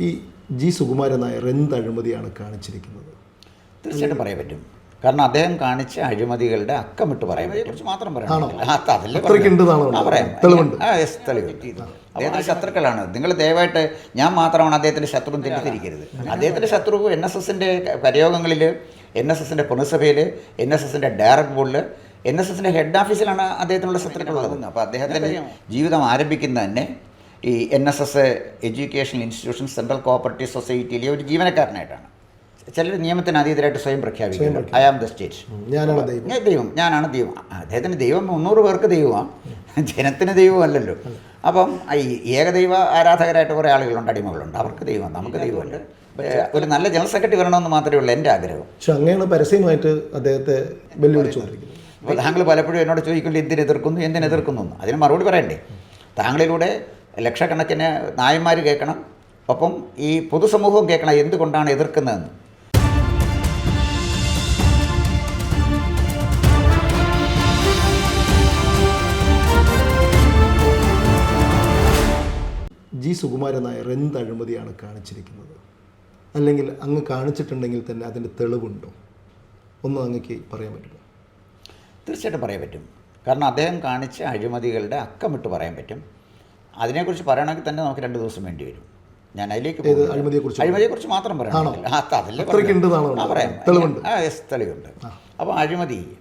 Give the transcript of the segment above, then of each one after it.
ഈ ജി സുകുമാരൻ നായർ എന്ത് അഴിമതിയാണ് കാണിച്ചിരിക്കുന്നത്. തീർച്ചയായിട്ടും പറയാൻ പറ്റും. കാരണം അദ്ദേഹം കാണിച്ച അഴിമതികളുടെ അക്കമിട്ട് പറയാൻ കുറിച്ച് മാത്രം പറയാം. അദ്ദേഹത്തിന്റെ ശത്രുക്കളാണ്. നിങ്ങൾ ദയവായിട്ട് ഞാൻ മാത്രമാണ് അദ്ദേഹത്തിന്റെ ശത്രു തെറ്റിദ്ധരിക്കരുത്. അദ്ദേഹത്തിന്റെ ശത്രു എൻ എസ് എസിന്റെ പരയോഗങ്ങളിൽ എൻ എസ് എസിന്റെ പുനഃസഭയിൽ എൻ എസ് എസിന്റെ ഡയറക്ട് ബോർഡിൽ എൻ എസ് എസിന്റെ ഹെഡ് ഓഫീസിലാണ് അദ്ദേഹത്തിനുള്ള ശത്രുക്കളുള്ളത് അപ്പോൾ അദ്ദേഹത്തിന്റെ ജീവിതം ആരംഭിക്കുന്നത് തന്നെ ഈ N S S education institution central cooperative സൊസൈറ്റിയിലെ ഒരു ജീവനക്കാരനായിട്ടാണ്. ചിലർ നിയമത്തിന് അതീതരായിട്ട് സ്വയം പ്രഖ്യാപിക്കുന്നു. ഐ ആം ദ സ്റ്റേറ്റ് ദൈവം. ഞാൻ ദൈവം ഞാനാണ് ദൈവം. അദ്ദേഹത്തിന് ദൈവം മുന്നൂറ് പേർക്ക് ദൈവമാണ്. ജനത്തിന് ദൈവമല്ലല്ലോ. അപ്പം ഈ ഏകദൈവ ആരാധകരായിട്ട് കുറേ ആളുകളുണ്ട് അടിമകളുണ്ട്. അവർക്ക് ദൈവം നമുക്ക് ദൈവമല്ല? ഒരു നല്ല ജനറൽ സെക്രട്ടറി വരണമെന്ന് മാത്രമേ ഉള്ളൂ എന്റെ ആഗ്രഹം. പക്ഷെ അങ്ങനെയാണ് പരസ്യമായിട്ട് അദ്ദേഹത്തെ വെല്ലുവിളിച്ചു അപ്പോൾ താങ്കൾ പലപ്പോഴും എന്നോട് ചോദിക്കുമ്പോൾ എന്തിനെതിർക്കുന്നു എന്തിനെതിർക്കുന്നു അതിന് മറുപടി പറയണ്ടേ? താങ്കളിലൂടെ ലക്ഷക്കണക്കിന് നായന്മാർ കേൾക്കണം. ഒപ്പം ഈ പൊതുസമൂഹവും കേൾക്കണം എന്തുകൊണ്ടാണ് എതിർക്കുന്നതെന്ന്. ജി സുകുമാരൻ നായർ എന്ത് അഴിമതിയാണ് കാണിച്ചിരിക്കുന്നത്? അല്ലെങ്കിൽ അങ്ങ് കാണിച്ചിട്ടുണ്ടെങ്കിൽ തന്നെ അതിന്റെ തെളിവുണ്ടോ? ഒന്നും അങ്ങക്ക് പറയാൻ പറ്റുമോ? തീർച്ചയായിട്ടും പറയാൻ പറ്റും. കാരണം അദ്ദേഹം കാണിച്ച അഴിമതികളുടെ അക്കമിട്ട് പറയാൻ പറ്റും. അതിനെക്കുറിച്ച് പറയണമെങ്കിൽ തന്നെ നമുക്ക് രണ്ട് ദിവസം വേണ്ടി വരും. ഞാൻ അതിലേക്ക്. അഴിമതിയെക്കുറിച്ച് അഴിമതിയെക്കുറിച്ച് മാത്രം പറയണം. പറയാം. യെസ് തെളിവുണ്ട്. അപ്പോൾ അഴിമതി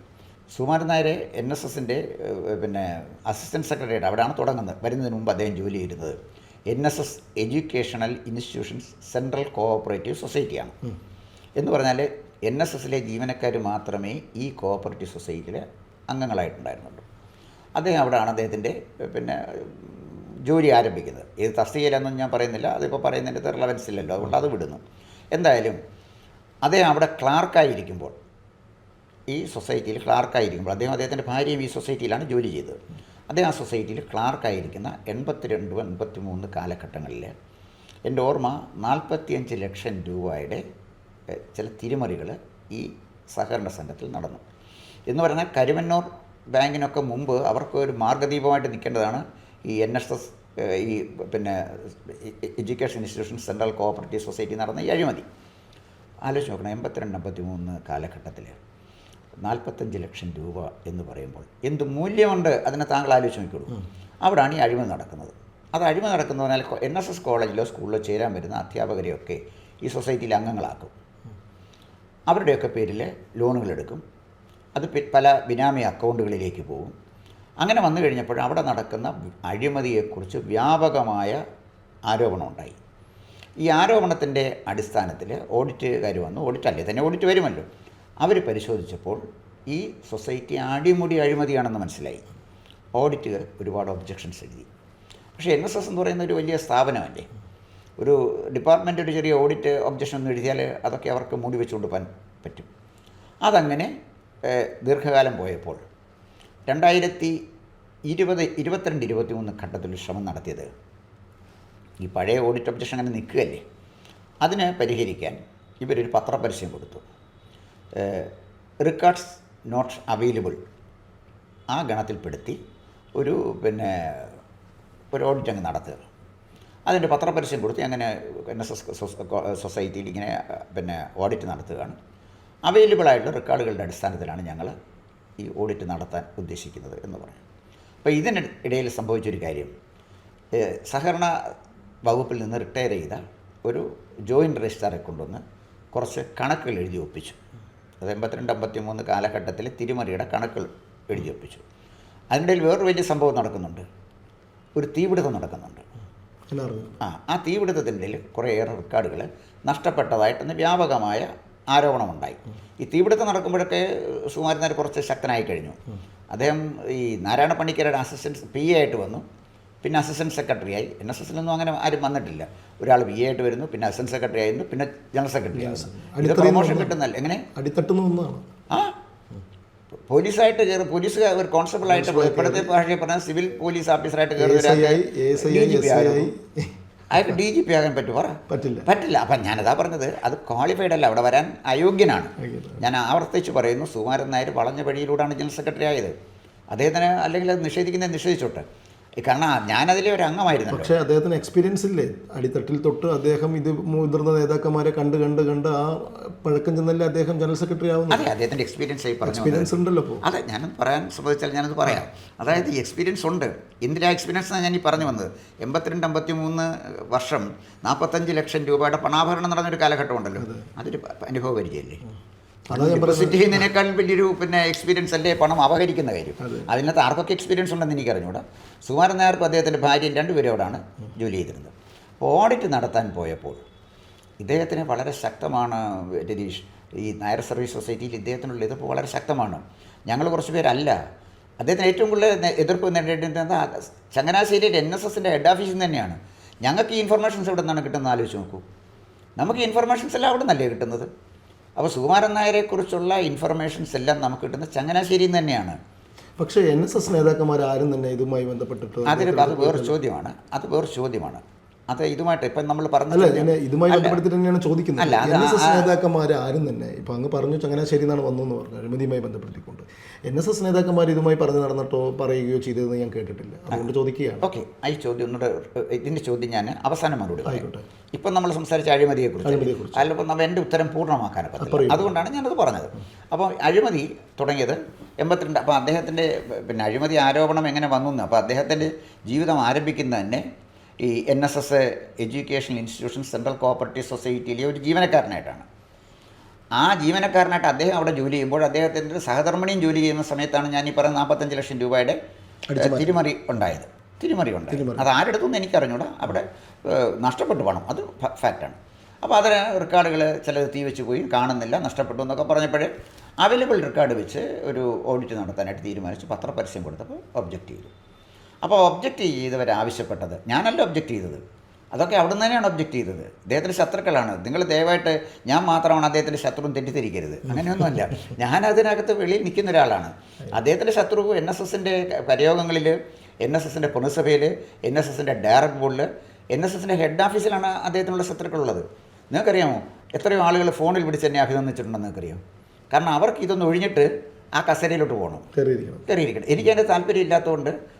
സുമാരൻ നായരെ എൻ എസ് എസിന്റെ പിന്നെ അസിസ്റ്റന്റ് സെക്രട്ടറിയുടെ അവിടെയാണ് തുടങ്ങുന്നത്. വരുന്നതിന് മുമ്പ് അദ്ദേഹം ജോലി ചെയ്തിരുന്നത്. N S S educational institutions central cooperative സൊസൈറ്റിയാണ്. എന്ന് പറഞ്ഞാൽ എൻ എസ് എസിലെ ജീവനക്കാർ മാത്രമേ ഈ കോഓപ്പറേറ്റീവ് സൊസൈറ്റിയിലെ അംഗങ്ങളായിട്ടുണ്ടായിരുന്നുള്ളൂ. അദ്ദേഹം അവിടെയാണ് അദ്ദേഹത്തിന്റെ പിന്നെ ജോലി ആരംഭിക്കുന്നത്. ഏത് തസ്തികയിലെന്നും ഞാൻ പറയുന്നില്ല. അതിപ്പോൾ പറയുന്നതിന്റെ റിലവൻസ് ഇല്ലല്ലോ അതുകൊണ്ട് അത് വിടുന്നു. എന്തായാലും അദ്ദേഹം അവിടെ ക്ലാർക്കായിരിക്കുമ്പോൾ ഈ സൊസൈറ്റിയിൽ ക്ലാർക്കായിരിക്കുമ്പോൾ അദ്ദേഹം അദ്ദേഹത്തിന്റെ ഭാര്യയും ഈ സൊസൈറ്റിയിലാണ് ജോലി ചെയ്തത്. അദ്ദേഹം ആ സൊസൈറ്റിയിൽ ക്ലാർക്കായിരിക്കുന്ന എൺപത്തിരണ്ട് എൺപത്തി മൂന്ന് കാലഘട്ടങ്ങളിൽ എന്റെ ഓർമ്മ നാൽപ്പത്തിയഞ്ച് ലക്ഷം രൂപയുടെ ചില തിരിമറികൾ ഈ സഹകരണ സംഘത്തിൽ നടന്നു. എന്ന് പറഞ്ഞാൽ കരിമന്നൂർ ബാങ്കിനൊക്കെ മുമ്പ് അവർക്ക് ഒരു മാർഗദീപമായിട്ട് നിൽക്കേണ്ടതാണ്. ഈ എൻ എസ് എസ് ഈ പിന്നെ education institution central cooperative society നടന്ന ഈ അഴിമതി. ആലോചിച്ച് നോക്കണം എൺപത്തിരണ്ട് എൺപത്തി മൂന്ന് കാലഘട്ടത്തിൽ നാൽപ്പത്തഞ്ച് ലക്ഷം രൂപ എന്ന് പറയുമ്പോൾ എന്ത് മൂല്യമുണ്ട് അതിനെ താങ്കൾ ആലോചിച്ച് നോക്കിക്കോളൂ. അവിടെയാണ് ഈ അഴിമതി നടക്കുന്നത്. അത് അഴിമതി നടക്കുന്നതിനാൽ എൻ എസ് എസ് കോളേജിലോ സ്കൂളിലോ ചേരാൻ വരുന്ന അധ്യാപകരെയൊക്കെ ഈ സൊസൈറ്റിയിൽ അംഗങ്ങളാക്കും. അവരുടെയൊക്കെ പേരിൽ ലോണുകളെടുക്കും. അത് പല ബിനാമി അക്കൗണ്ടുകളിലേക്ക് പോകും. അങ്ങനെ വന്നു കഴിഞ്ഞപ്പോൾ അവിടെ നടക്കുന്ന അഴിമതിയെക്കുറിച്ച് വ്യാപകമായ ആരോപണം ഉണ്ടായി. ഈ ആരോപണത്തിന്റെ അടിസ്ഥാനത്തിൽ ഓഡിറ്റുകാർ വന്നു. ഓഡിറ്റ് അല്ലേ? തന്നെ ഓഡിറ്റ് വരുമല്ലോ. അവർ പരിശോധിച്ചപ്പോൾ ഈ സൊസൈറ്റി അടിമുടി അഴിമതിയാണെന്ന് മനസ്സിലായി. ഓഡിറ്റുകാർ ഒരുപാട് ഒബ്ജക്ഷൻസ് എഴുതി. പക്ഷേ എൻ എസ് എസ് എന്ന് പറയുന്ന ഒരു വലിയ സ്ഥാപനമല്ലേ? ഒരു ഡിപ്പാർട്ട്മെന്റ് ഒരു ചെറിയ ഓഡിറ്റ് ഒബ്ജക്ഷൻ ഒന്ന് എഴുതിയാൽ അതൊക്കെ അവർക്ക് മൂടി വെച്ചുകൊണ്ട് പോകാൻ പറ്റും. അതങ്ങനെ ദീർഘകാലം പോയപ്പോൾ രണ്ടായിരത്തി ഇരുപത് ഇരുപത്തിരണ്ട് ഇരുപത്തി മൂന്ന് ഘട്ടത്തിൽ ശ്രമം നടത്തിയത്. ഈ പഴയ ഓഡിറ്റ് ഒബ്ജക്ഷൻ അങ്ങനെ നിൽക്കുകയല്ലേ? അതിന് പരിഹരിക്കാൻ ഇവരൊരു പത്രപരസ്യം കൊടുത്തു. റിക്കാർഡ്സ് നോട്ട് അവൈലബിൾ ആ ഗണത്തിൽപ്പെടുത്തി ഒരു പിന്നെ ഒരു ഓഡിറ്റ് അങ്ങ് നടത്തുക അതിന്റെ പത്രപരസ്യം കൊടുത്ത് അങ്ങനെ എസ് സൊസൈറ്റിയിൽ ഇങ്ങനെ പിന്നെ ഓഡിറ്റ് നടത്തുകയാണ്. അവൈലബിൾ ആയിട്ടുള്ള റെക്കോർഡുകളുടെ അടിസ്ഥാനത്തിലാണ് ഞങ്ങൾ ഈ ഓഡിറ്റ് നടത്താൻ ഉദ്ദേശിക്കുന്നത് എന്ന് പറഞ്ഞു അപ്പോൾ ഇതിനിടയിൽ സംഭവിച്ചൊരു കാര്യം. സഹകരണ വകുപ്പിൽ നിന്ന് റിട്ടയർ ചെയ്ത ഒരു ജോയിന്റ് രജിസ്ട്രാറെ കൊണ്ടുവന്ന് കുറച്ച് കണക്കുകൾ എഴുതി ഒപ്പിച്ചു. അത് എൺപത്തിരണ്ട് അമ്പത്തി മൂന്ന് കാലഘട്ടത്തിൽ തിരുമറിയുടെ കണക്കുകൾ എഴുതി ഒപ്പിച്ചു. അതിനിടയിൽ വേറൊരു വലിയ സംഭവം നടക്കുന്നുണ്ട്. ഒരു തീപിടുത്തം നടക്കുന്നുണ്ട്. ആ ആ തീപിടുത്തത്തിന്റെ കുറേയേറെ റെക്കോർഡുകൾ നഷ്ടപ്പെട്ടതായിട്ടെന്ന് വ്യാപകമായ ആരോപണമുണ്ടായി. ഈ തീപിടുത്തം നടക്കുമ്പോഴൊക്കെ സുകുമാരനാർ കുറച്ച് ശക്തനായി കഴിഞ്ഞു. അദ്ദേഹം ഈ നാരായണ പണിക്കരുടെ അസിസ്റ്റൻസ് പി എ ആയിട്ട് വന്നു. പിന്നെ അസിസ്റ്റന്റ് സെക്രട്ടറി ആയി. എൻ എസ് എസിലൊന്നും അങ്ങനെ ആരും വന്നിട്ടില്ല. ഒരാൾ പി എ ആയിട്ട് വരുന്നു പിന്നെ അസിസ്റ്റന്റ് സെക്രട്ടറി ആയിരുന്നു പിന്നെ ജനറൽ സെക്രട്ടറി ആയിരുന്നു ഇത് പ്രൊമോഷൻ കിട്ടുന്നല്ല എങ്ങനെ? അടിത്തട്ടുന്ന ഒന്നാണ് ആ? പോലീസായിട്ട് കയറി പോലീസ് ഒരു കോൺസ്റ്റബിൾ ആയിട്ട് ഇപ്പോഴത്തെ ഭാഷയിൽ പറഞ്ഞാൽ സിവിൽ പോലീസ് ഓഫീസറായിട്ട് കയറുന്ന അയാൾക്ക് ഡി ജി പി ആകാൻ പറ്റുമോ പറ. പറ്റില്ല. പറ്റില്ല. അപ്പം ഞാനതാ പറഞ്ഞത്. അത് ക്വാളിഫൈഡ് അല്ല. അവിടെ വരാൻ അയോഗ്യനാണ്. അയോഗ്യനാണ്. ഞാൻ ആവർത്തിച്ച് പറയുന്നു. സുകുമാരൻ നായർ വളഞ്ഞ വഴിയിലൂടെയാണ് ജനറൽ സെക്രട്ടറി ആയത്. അദ്ദേഹത്തിന് അല്ലെങ്കിൽ അത് നിഷേധിക്കുന്നത് നിഷേധിച്ചോട്ടെ. കാരണം ഞാനതിലെ ഒരു അംഗമായിരുന്നു പക്ഷേ അദ്ദേഹത്തിന് എക്സ്പീരിയൻസ് ഇല്ലേ? അടിത്തട്ടിൽ തൊട്ട് അദ്ദേഹം ഇത് മുതിർന്ന നേതാക്കന്മാരെ കണ്ട് കണ്ട് കണ്ട് ആ പഴക്കം ചെന്നല്ലേ അദ്ദേഹം ജനറൽ സെക്രട്ടറി ആവുന്നു അതെ അദ്ദേഹത്തിന്റെ എക്സ്പീരിയൻസ് ആയി പറഞ്ഞു എക്സ്പീരിയൻസ് ഉണ്ടല്ലോ അപ്പോൾ അതെ ഞാനത് പറയാൻ ശ്രദ്ധിച്ചാൽ ഞാനത് പറയാം. അതായത് ഈ എക്സ്പീരിയൻസ് ഉണ്ട്. എന്തിനാ എക്സ്പീരിയൻസ് എന്നാണ് ഞാൻ ഈ പറഞ്ഞു വന്നത്. എൺപത്തിരണ്ട് അമ്പത്തി മൂന്ന് വർഷം നാൽപ്പത്തഞ്ച് ലക്ഷം രൂപയുടെ പണാഭരണം നടന്നൊരു കാലഘട്ടം ഉണ്ടല്ലോ. അതൊരു അനുഭവപരിചയല്ലേ അനുഭവ പരിചയമില്ലേ ഡെപ്പോസിറ്റ് ചെയ്യുന്നതിനേക്കാൾ വലിയൊരു പിന്നെ എക്സ്പീരിയൻസ് അല്ലേ? പണം അപഹരിക്കുന്ന കാര്യം. അതിനകത്ത് ആർക്കൊക്കെ എക്സ്പീരിയൻസ് ഉണ്ടെന്ന് എനിക്ക് അറിഞ്ഞൂടാ സുമാരൻ നായർക്കും അദ്ദേഹത്തിന്റെ ഭാര്യയും രണ്ടുപേരും അവിടെയാണ് ജോലി ചെയ്തിരുന്നത്. അപ്പോൾ ഓഡിറ്റ് നടത്താൻ പോയപ്പോൾ ഇദ്ദേഹത്തിന് വളരെ ശക്തമാണ് രതീഷ് ഈ നായർ സർവീസ് സൊസൈറ്റിയിൽ ഇദ്ദേഹത്തിനുള്ള എതിർപ്പ് വളരെ ശക്തമാണ്. ഞങ്ങൾ കുറച്ച് പേരല്ല. അദ്ദേഹത്തിന് ഏറ്റവും കൂടുതൽ എതിർപ്പ് നേരിടേണ്ടത് ചങ്ങനാശ്ശേരിയുടെ എൻ എസ് എസിന്റെ ഹെഡ് ഓഫീസിൽ നിന്ന് തന്നെയാണ്. ഞങ്ങൾക്ക് ഈ ഇൻഫർമേഷൻസ് എവിടെ നിന്നാണ് കിട്ടുന്നത് ആലോചിച്ച് നോക്കൂ. നമുക്ക് ഇൻഫർമേഷൻസ് എല്ലാം അവിടെ നിന്നല്ലേ കിട്ടുന്നത്? അപ്പോൾ സുകുമാരൻ നായരെക്കുറിച്ചുള്ള ഇൻഫർമേഷൻസ് എല്ലാം നമുക്ക് കിട്ടുന്നത് ചങ്ങനാശ്ശേരിയിൽ നിന്ന് തന്നെയാണ്. പക്ഷേ എൻ എസ് എസ് നേതാക്കന്മാർ ആരും തന്നെ ഇതുമായി ബന്ധപ്പെട്ടിട്ട് അതൊരു അത് വേറെ ചോദ്യമാണ്. അത് വേറെ ചോദ്യമാണ്. അത് ഇതുമായിട്ട് ഇപ്പം നമ്മൾ പറഞ്ഞത് ഇതുമായി ബന്ധപ്പെടുത്തിട്ട് തന്നെയാണ് ചോദിക്കുന്നത്. എൻ എസ് എസ് നേതാക്കന്മാർ ആരും തന്നെ ഇപ്പം അങ്ങ് പറഞ്ഞു ചങ്ങനാശ്ശേരി എന്നാണ് വന്നു എന്ന് പറഞ്ഞു അഴിമതിയുമായി ബന്ധപ്പെടുത്തിക്കൊണ്ട്. എൻ എസ് എസ് നേതാക്കന്മാർ ഇതുമായി പറഞ്ഞു നടന്നിട്ടോ പറയുകയോ ചെയ്തതെന്ന് ഞാൻ കേട്ടിട്ടില്ല. അതുകൊണ്ട് ചോദിക്കുകയാണ്. ഓക്കെ. ആ ഈ ചോദ്യം ഒന്നുകൂടെ ഇതിന്റെ ചോദ്യം ഞാൻ അവസാനം മറുപടി ആയിക്കോട്ടെ. ഇപ്പം നമ്മൾ സംസാരിച്ച അഴിമതിയെക്കുറിച്ച്. അതിലിപ്പോൾ നമ്മൾ എന്റെ ഉത്തരം പൂർണമാക്കാൻ. പറ്റില്ല അതുകൊണ്ടാണ് ഞാനത് പറഞ്ഞത്. അപ്പോൾ അഴിമതി തുടങ്ങിയത് എൺപത്തിരണ്ട് അപ്പോൾ അദ്ദേഹത്തിന്റെ പിന്നെ അഴിമതി ആരോപണം എങ്ങനെ വന്നു എന്ന് അപ്പോൾ അദ്ദേഹത്തിന്റെ ജീവിതം ആരംഭിക്കുന്നത് തന്നെ ഈ N S S educational institution central cooperative സൊസൈറ്റിയിലെ ഒരു ജീവനക്കാരനായിട്ടാണ്. ആ ജീവനക്കാരനായിട്ട് അദ്ദേഹം അവിടെ ജോലി ചെയ്യുമ്പോൾ അദ്ദേഹത്തിന്റെ സഹധർമ്മിണിയും ജോലി ചെയ്യുന്ന സമയത്താണ് ഞാൻ ഈ പറയുന്ന നാൽപ്പത്തഞ്ച് ലക്ഷം രൂപയുടെ തിരിമറി ഉണ്ടായത്. തിരിമറി ഉണ്ടായത്. അത് എനിക്ക് എനിക്കറിഞ്ഞൂടാ. അവിടെ നഷ്ടപ്പെട്ടു പണം. അത് ഫാക്റ്റാണ്. അപ്പോൾ അതിന് റെക്കോർഡുകൾ ചിലത് തീ വെച്ച് പോയി കാണുന്നില്ല നഷ്ടപ്പെട്ടു എന്നൊക്കെ പറഞ്ഞപ്പോഴേ അവൈലബിൾ റെക്കോർഡ് വെച്ച് ഒരു ഓഡിറ്റ് നടത്താനായിട്ട് തീരുമാനിച്ച് പത്രപരസ്യം കൊടുത്തപ്പോൾ ഒബ്ജക്റ്റ് ചെയ്തു. അപ്പോൾ ഒബ്ജക്റ്റ് ചെയ്തവർ ആവശ്യപ്പെട്ടത് ഞാനല്ല ഒബ്ജക്റ്റ് ചെയ്തത്. അതൊക്കെ അവിടെ നിന്ന് തന്നെയാണ് ഒബ്ജക്റ്റ് ചെയ്തത്. അദ്ദേഹത്തിന്റെ ശത്രുക്കളാണ്. നിങ്ങൾ ദയവായിട്ട് ഞാൻ മാത്രമാണ് അദ്ദേഹത്തിന്റെ ശത്രു തെറ്റിദ്ധരിക്കരുത്. അങ്ങനെയൊന്നുമല്ല. ഞാൻ അതിനകത്ത് വെളിയിൽ നിൽക്കുന്ന ഒരാളാണ്. അദ്ദേഹത്തിന്റെ ശത്രു എൻ എസ് എസിന്റെ പ്രയോഗങ്ങളിൽ എൻ എസ് എസിന്റെ പുനഃസഭയിൽ എൻ എസ് എസിന്റെ ഡയറക്ട് ബോർഡിൽ എൻ എസ് എസിന്റെ ഹെഡ് ഓഫീസിലാണ് അദ്ദേഹത്തിനുള്ള ശത്രുക്കളുള്ളത്. നിങ്ങൾക്കറിയാമോ? എത്രയോ ആളുകൾ ഫോണിൽ വിളിച്ച് എന്നെ അഭിനന്ദിച്ചിട്ടുണ്ടെന്ന് നിങ്ങൾക്കറിയാം. കാരണം അവർക്ക് ഇതൊന്നും ഒഴിഞ്ഞിട്ട് ആ കസേരയിലോട്ട് പോകണം. കയറിയിരിക്കണം കയറിയിരിക്കണം എനിക്ക് അതിന്റെ താല്പര്യം ഇല്ലാത്തതുകൊണ്ട്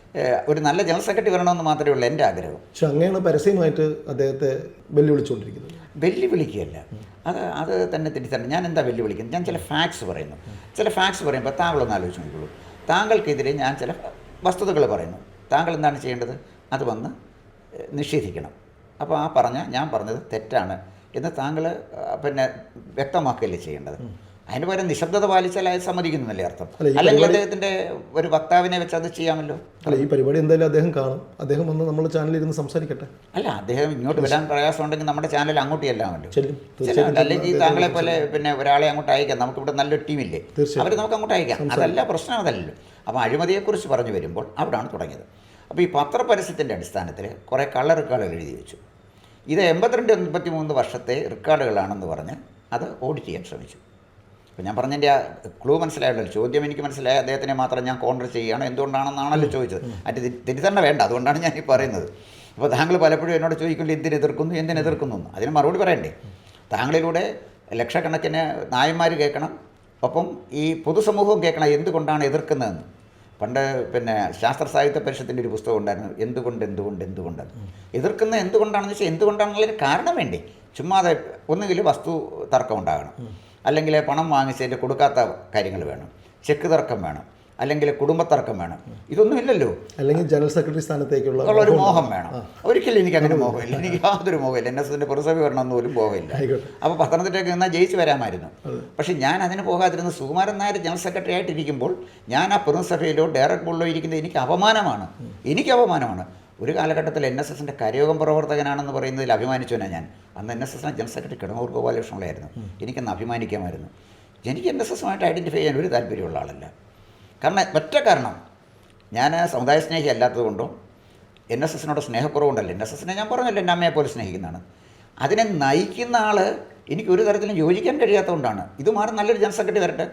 ഒരു നല്ല ജനറൽ സെക്രട്ടറി വരണമെന്ന് മാത്രമേ ഉള്ളൂ എന്റെ ആഗ്രഹം. പക്ഷെ അങ്ങനെയാണ് പരസ്യമായിട്ട് അദ്ദേഹത്തെ വെല്ലുവിളിച്ചുകൊണ്ടിരിക്കുന്നത്. വെല്ലുവിളിക്കുകയല്ല. അത് അത് തന്നെ തിരിച്ചറിഞ്ഞു ഞാൻ എന്താ വെല്ലുവിളിക്കുന്നത്? ഞാൻ ചില ഫാക്ട്സ് പറയുന്നു. ചില ഫാക്ട്സ് പറയുമ്പോൾ താങ്കളൊന്ന് ആലോചിച്ച് നോക്കിക്കോളൂ. താങ്കൾക്കെതിരെ ഞാൻ ചില വസ്തുതകൾ പറയുന്നു. താങ്കൾ എന്താണ് ചെയ്യേണ്ടത്? അത് വന്ന് നിഷേധിക്കണം. അപ്പോൾ ആ പറഞ്ഞ ഞാൻ പറഞ്ഞത് തെറ്റാണ് എന്ന് താങ്കൾ പിന്നെ വ്യക്തമാക്കുകയല്ലേ ചെയ്യേണ്ടത്? അതിന് പകരം നിശബ്ദത പാലിച്ചാൽ അത് സമ്മതിക്കുന്നില്ലേ അർത്ഥം? അല്ല, അല്ലെങ്കിൽ അദ്ദേഹത്തിന്റെ ഒരു വക്താവിനെ വെച്ച് അത് ചെയ്യാമല്ലോ? അല്ല ഈ പരിപാടി എന്തായാലും അദ്ദേഹം കാണും. അദ്ദേഹം വന്ന് നമ്മുടെ ചാനലിൽ ഇരുന്ന് സംസാരിക്കട്ടെ. അല്ല അദ്ദേഹം ഇങ്ങോട്ട് വരാൻ പ്രയാസം ഉണ്ടെങ്കിൽ നമ്മുടെ ചാനൽ അങ്ങോട്ട് ചെല്ലാമല്ലോ അല്ലെങ്കിൽ താങ്കളെ പോലെ പിന്നെ ഒരാളെ അങ്ങോട്ട് അയക്കാം. നമുക്ക് ഇവിടെ നല്ലൊരു ടീമില്ലേ. അവർ നമുക്ക് അങ്ങോട്ട് അയക്കാം. അതല്ല പ്രശ്നം അതല്ലല്ലോ. അപ്പോൾ അഴിമതിയെക്കുറിച്ച് പറഞ്ഞു വരുമ്പോൾ അവിടാണ് തുടങ്ങിയത്. അപ്പോൾ ഈ പത്രപരസ്യത്തിന്റെ അടിസ്ഥാനത്തിൽ കുറേ കള്ള റെക്കോർഡുകൾ എഴുതി വെച്ചു. ഇത് എൺപത്തിരണ്ട് എൺപത്തി മൂന്ന് വർഷത്തെ റെക്കോർഡുകളാണെന്ന് പറഞ്ഞ് അത് ഓഡിറ്റ് ചെയ്യാൻ ശ്രമിച്ചു. അപ്പോൾ ഞാൻ പറഞ്ഞതിന്റെ ആ ക്ലൂ മനസ്സിലായല്ലോ. ചോദ്യം എനിക്ക് മനസ്സിലായ അദ്ദേഹത്തിനെ മാത്രം ഞാൻ കോൺഗ്രസ് ചെയ്യുകയാണ്. എന്തുകൊണ്ടാണെന്നാണല്ലോ ചോദിച്ചത്. അത് തിരിച്ചറിഞ്ഞ വേണ്ട. അതുകൊണ്ടാണ് ഞാൻ ഈ പറയുന്നത്. അപ്പോൾ താങ്കൾ പലപ്പോഴും എന്നോട് ചോദിക്കുമ്പോൾ എന്തിനെതിർക്കുന്നു എതിർക്കുന്നു? എന്തിനെ എതിർക്കുന്നു? എന്ന്. അതിന് മറുപടി പറയണ്ടേ? താങ്കളിലൂടെ ലക്ഷക്കണക്കിന് നായന്മാർ കേൾക്കണം. ഒപ്പം ഈ പൊതുസമൂഹവും കേൾക്കണം എന്തുകൊണ്ടാണ് എതിർക്കുന്നതെന്ന്. പണ്ട് പിന്നെ ശാസ്ത്ര സാഹിത്യ പരിഷത്തിന്റെ ഒരു പുസ്തകം ഉണ്ടായിരുന്നു എന്തുകൊണ്ട് എന്തുകൊണ്ട് എന്തുകൊണ്ട്? എതിർക്കുന്ന എന്തുകൊണ്ടാണെന്ന് വെച്ചാൽ എന്തുകൊണ്ടാണെന്നുള്ളതിന് കാരണം വേണ്ടേ? ചുമ്മാതെ ഒന്നുകിൽ വസ്തു തർക്കം ഉണ്ടാകണം. അല്ലെങ്കിൽ പണം വാങ്ങിച്ചതിന്റെ കൊടുക്കാത്ത കാര്യങ്ങൾ വേണം. ചെക്ക് തർക്കം വേണം. അല്ലെങ്കിൽ കുടുംബത്തർക്കം വേണം. ഇതൊന്നും ഇല്ലല്ലോ. അല്ലെങ്കിൽ ജനറൽ സെക്രട്ടറി സ്ഥാനത്തേക്കുള്ള ഒരു മോഹം വേണം. ഒരിക്കലും എനിക്ക് അങ്ങനെ മോഹമില്ല എനിക്ക് യാതൊരു മോഹമില്ല എൻ എസ് എസിന്റെ പുറസഭ വരണമെന്ന് പോലും മോഹമില്ല അപ്പോൾ പത്തനംതിട്ടയ്ക്ക് നിന്നാൽ ജയിച്ച് വരാമായിരുന്നു. പക്ഷേ ഞാൻ അതിന് പോകാതിരുന്ന സുകുമാരൻ നായർ ജനറൽ സെക്രട്ടറി ആയിട്ടിരിക്കുമ്പോൾ ഞാൻ ആ പൊതുസഭയിലോ ഡയറക്ട് ബോർഡിലോ ഇരിക്കുന്നത് എനിക്ക് അപമാനമാണ്. എനിക്ക് അപമാനമാണ്. ഒരു കാലഘട്ടത്തിൽ എൻ എസ് എസിന്റെ കരയോഗം പ്രവർത്തകനാണെന്ന് പറയുന്നതിൽ അഭിമാനിച്ചവനാണ് ഞാൻ. അന്ന് എൻ എസ് എസിന്റെ ജനറൽ സെക്രട്ടറി കിടങ്ങൂർ ഗോപാലകൃഷ്ണപിള്ളയായിരുന്നു എനിക്കന്ന് അഭിമാനിക്കാമായിരുന്നു. എനിക്ക് എൻ എസ് എസുമായിട്ട് ഐഡന്റിഫൈ ചെയ്യാൻ ഒരു താല്പര്യമുള്ള ആളല്ല കാരണം ഒറ്റ കാരണം ഞാൻ സമുദായ സ്നേഹി അല്ലാത്തത് കൊണ്ടോ എൻ എസ് എസിനോട് സ്നേഹക്കുറവുണ്ടല്ലോ. എൻ എസ് എസിനെ ഞാൻ പറഞ്ഞല്ലോ എന്റെ അമ്മയെ പോലെ സ്നേഹിക്കുന്നതാണ്. അതിനെ നയിക്കുന്ന ആൾ എനിക്ക് ഒരു തരത്തിലും യോജിക്കാൻ കഴിയാത്തതുകൊണ്ടാണ്. ഇത് മാറി നല്ലൊരു ജനറൽ സെക്രട്ടറി വരട്ടെ.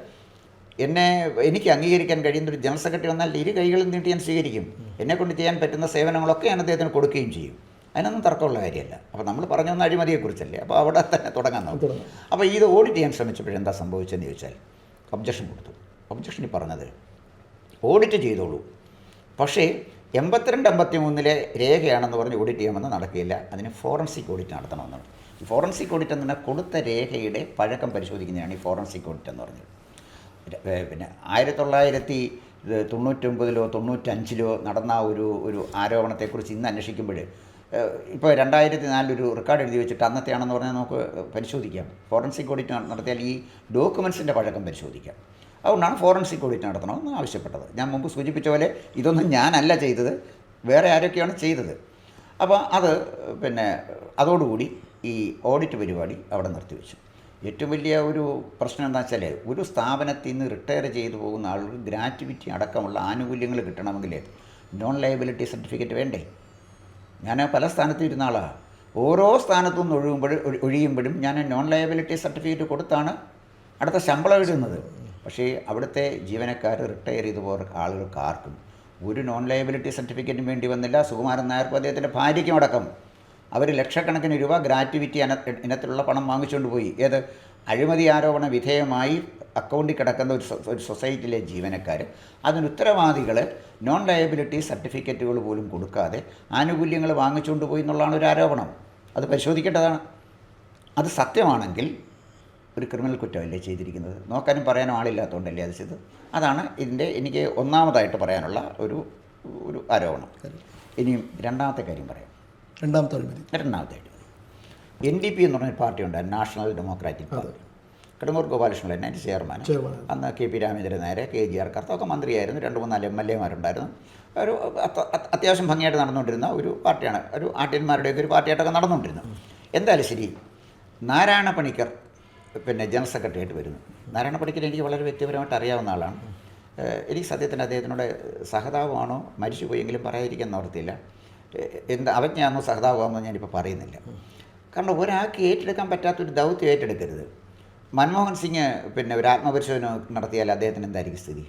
എന്നെ എനിക്ക് അംഗീകരിക്കാൻ കഴിയുന്ന ഒരു ജനറൽ സെക്രട്ടറി വന്നാൽ ഇരു കൈകളും നീട്ടി ഞാൻ സ്വീകരിക്കും. എന്നെ കൊണ്ട് ചെയ്യാൻ പറ്റുന്ന സേവനങ്ങളൊക്കെ ഞാൻ അദ്ദേഹത്തിന് കൊടുക്കുകയും ചെയ്യും. അതിനൊന്നും തർക്കമുള്ള കാര്യമല്ല. അപ്പോൾ നമ്മൾ പറഞ്ഞു വന്ന അഴിമതിയെക്കുറിച്ചല്ലേ? അപ്പോൾ അവിടെ തന്നെ തുടങ്ങാൻ നോക്കും. അപ്പോൾ ഇത് ഓഡിറ്റ് ചെയ്യാൻ ശ്രമിച്ചപ്പോൾ എന്താ സംഭവിച്ചതെന്ന് ചോദിച്ചാൽ ഒബ്ജക്ഷൻ കൊടുത്തു. ഒബ്ജക്ഷനിൽ പറഞ്ഞത് ഓഡിറ്റ് ചെയ്തോളൂ. പക്ഷേ എൺപത്തിരണ്ട് എൺപത്തി മൂന്നിലെ രേഖയാണെന്ന് പറഞ്ഞ് ഓഡിറ്റ് ചെയ്യാമെന്ന് നടക്കില്ല അതിന് ഫോറൻസിക് ഓഡിറ്റ് നടത്തണമെന്നാണ്. ഫോറൻസിക് ഓഡിറ്റ് എന്ന് പറഞ്ഞാൽ കൊടുത്ത രേഖയുടെ പഴക്കം പരിശോധിക്കുന്നതാണ് ഈ ഫോറൻസിക് ഓഡിറ്റ് എന്ന് പറഞ്ഞത്. പിന്നെ ആയിരത്തി തൊള്ളായിരത്തി തൊണ്ണൂറ്റൊമ്പതിലോ തൊണ്ണൂറ്റഞ്ചിലോ നടന്ന ഒരു ഒരു ആരോപണത്തെക്കുറിച്ച് ഇന്ന് അന്വേഷിക്കുമ്പോൾ ഇപ്പോൾ രണ്ടായിരത്തി നാലിലൊരു റെക്കോർഡ് എഴുതി വെച്ചിട്ട് അന്നത്തെയാണെന്ന് പറഞ്ഞാൽ നമുക്ക് പരിശോധിക്കാം. ഫോറൻസിക് ഓഡിറ്റ് നടത്തിയാൽ ഈ ഡോക്യുമെൻസിന്റെ പഴക്കം പരിശോധിക്കാം. അതുകൊണ്ടാണ് ഫോറൻസിക് ഓഡിറ്റ് നടത്തണമെന്ന് ആവശ്യപ്പെട്ടത്. ഞാൻ മുമ്പ് സൂചിപ്പിച്ച പോലെ ഇതൊന്നും ഞാനല്ല ചെയ്തത് വേറെ ആരൊക്കെയാണ് ചെയ്തത്. അപ്പോൾ അത് പിന്നെ അതോടുകൂടി ഈ ഓഡിറ്റ് പരിപാടി അവിടെ നിർത്തിവെച്ചു. ഏറ്റവും വലിയ ഒരു പ്രശ്നം എന്താ വെച്ചാൽ ഒരു സ്ഥാപനത്തിൽ നിന്ന് റിട്ടയർ ചെയ്തു പോകുന്ന ആളുകൾ ഗ്രാറ്റുവിറ്റി അടക്കമുള്ള ആനുകൂല്യങ്ങൾ കിട്ടണമെങ്കിൽ നോൺ ലയബിലിറ്റി സർട്ടിഫിക്കറ്റ് വേണ്ടേ? ഞാൻ പല സ്ഥാനത്തും ഇരുന്ന ആളാണ് ഓരോ സ്ഥാനത്തു നിന്ന് ഒഴിയുമ്പോഴും ഒഴിയുമ്പോഴും ഞാൻ നോൺ ലയബിലിറ്റി സർട്ടിഫിക്കറ്റ് കൊടുത്താണ് അടുത്ത ശമ്പളം ഇടുന്നത്. പക്ഷേ അവിടുത്തെ ജീവനക്കാർ റിട്ടയർ ചെയ്തു പോകുന്ന ആളുകൾക്ക് ആർക്കും ഒരു നോൺ ലയബിലിറ്റി സർട്ടിഫിക്കറ്റിന് വേണ്ടി വന്നില്ല. സുകുമാരൻ നായർക്കും അദ്ദേഹത്തിന്റെ ഭാര്യയ്ക്കും അടക്കം. അവർ ലക്ഷക്കണക്കിന് രൂപ ഗ്രാറ്റുവിറ്റി അന ഇനത്തിലുള്ള പണം വാങ്ങിച്ചുകൊണ്ട് പോയി. ഏത്? അഴിമതി ആരോപണ വിധേയമായി അക്കൗണ്ടിൽ കിടക്കുന്ന ഒരു ഒരു സൊസൈറ്റിയിലെ ജീവനക്കാർ. അതിന് ഉത്തരവാദികൾ നോൺ ലയബിലിറ്റി സർട്ടിഫിക്കറ്റുകൾ പോലും കൊടുക്കാതെ ആനുകൂല്യങ്ങൾ വാങ്ങിച്ചുകൊണ്ട് പോയി എന്നുള്ളതാണ് ഒരു ആരോപണം. അത് പരിശോധിക്കേണ്ടതാണ്. അത് സത്യമാണെങ്കിൽ ഒരു ക്രിമിനൽ കുറ്റമല്ലേ ചെയ്തിരിക്കുന്നത്? നോക്കാനും പറയാനും ആളില്ലാത്തതുകൊണ്ടല്ലേ അത് ചെയ്ത് അതാണ് ഇതിന്റെ എനിക്ക് ഒന്നാമതായിട്ട് പറയാനുള്ള ഒരു ഒരു ആരോപണം. ഇനിയും രണ്ടാമത്തെ കാര്യം പറയാം. രണ്ടാമത്തെ അഴിമതി രണ്ടാമതായിട്ട് എൻ ഡി പി എന്ന് പറഞ്ഞ പാർട്ടി ഉണ്ട് National Democratic Party Kadamoor Gopalakrishnan അതിന്റെ ചെയർമാൻ അന്ന് K P Ramendran Nair K G R കർത്തൊക്കെ മന്ത്രിയായിരുന്നു. രണ്ട് മൂന്നാൽ എം എൽ എമാരുണ്ടായിരുന്നു ഒരു അത്യാവശ്യം ഭംഗിയായിട്ട് നടന്നുകൊണ്ടിരുന്ന ഒരു പാർട്ടിയാണ്. ഒരു ആട്ടിയന്മാരുടെയൊക്കെ ഒരു പാർട്ടിയായിട്ടൊക്കെ നടന്നുകൊണ്ടിരുന്നു. എന്തായാലും ശരി നാരായണ പണിക്കർ പിന്നെ ജനറൽ സെക്രട്ടറി ആയിട്ട് വരുന്നു. നാരായണ പണിക്കർ എനിക്ക് വളരെ വ്യക്തിപരമായിട്ട് അറിയാവുന്ന ആളാണ്. എനിക്ക് സത്യത്തിന് അദ്ദേഹത്തിനോട് സഹതാപമാണോ? മരിച്ചുപോയെങ്കിലും പറയാതിരിക്കാൻ നിവർത്തിയില്ല. ഏഹ് എന്ത് അവജ്ഞയാണോ സഹതാപമാണോ ഞാനിപ്പോൾ പറയുന്നില്ല. കാരണം ഒരാൾക്ക് ഏറ്റെടുക്കാൻ പറ്റാത്തൊരു ദൗത്യം ഏറ്റെടുക്കരുത്. മൻമോഹൻ സിംഗ് പിന്നെ ഒരു ആത്മപരിശോധന നടത്തിയാൽ അദ്ദേഹത്തിന് എന്തായിരിക്കും സ്ഥിതി?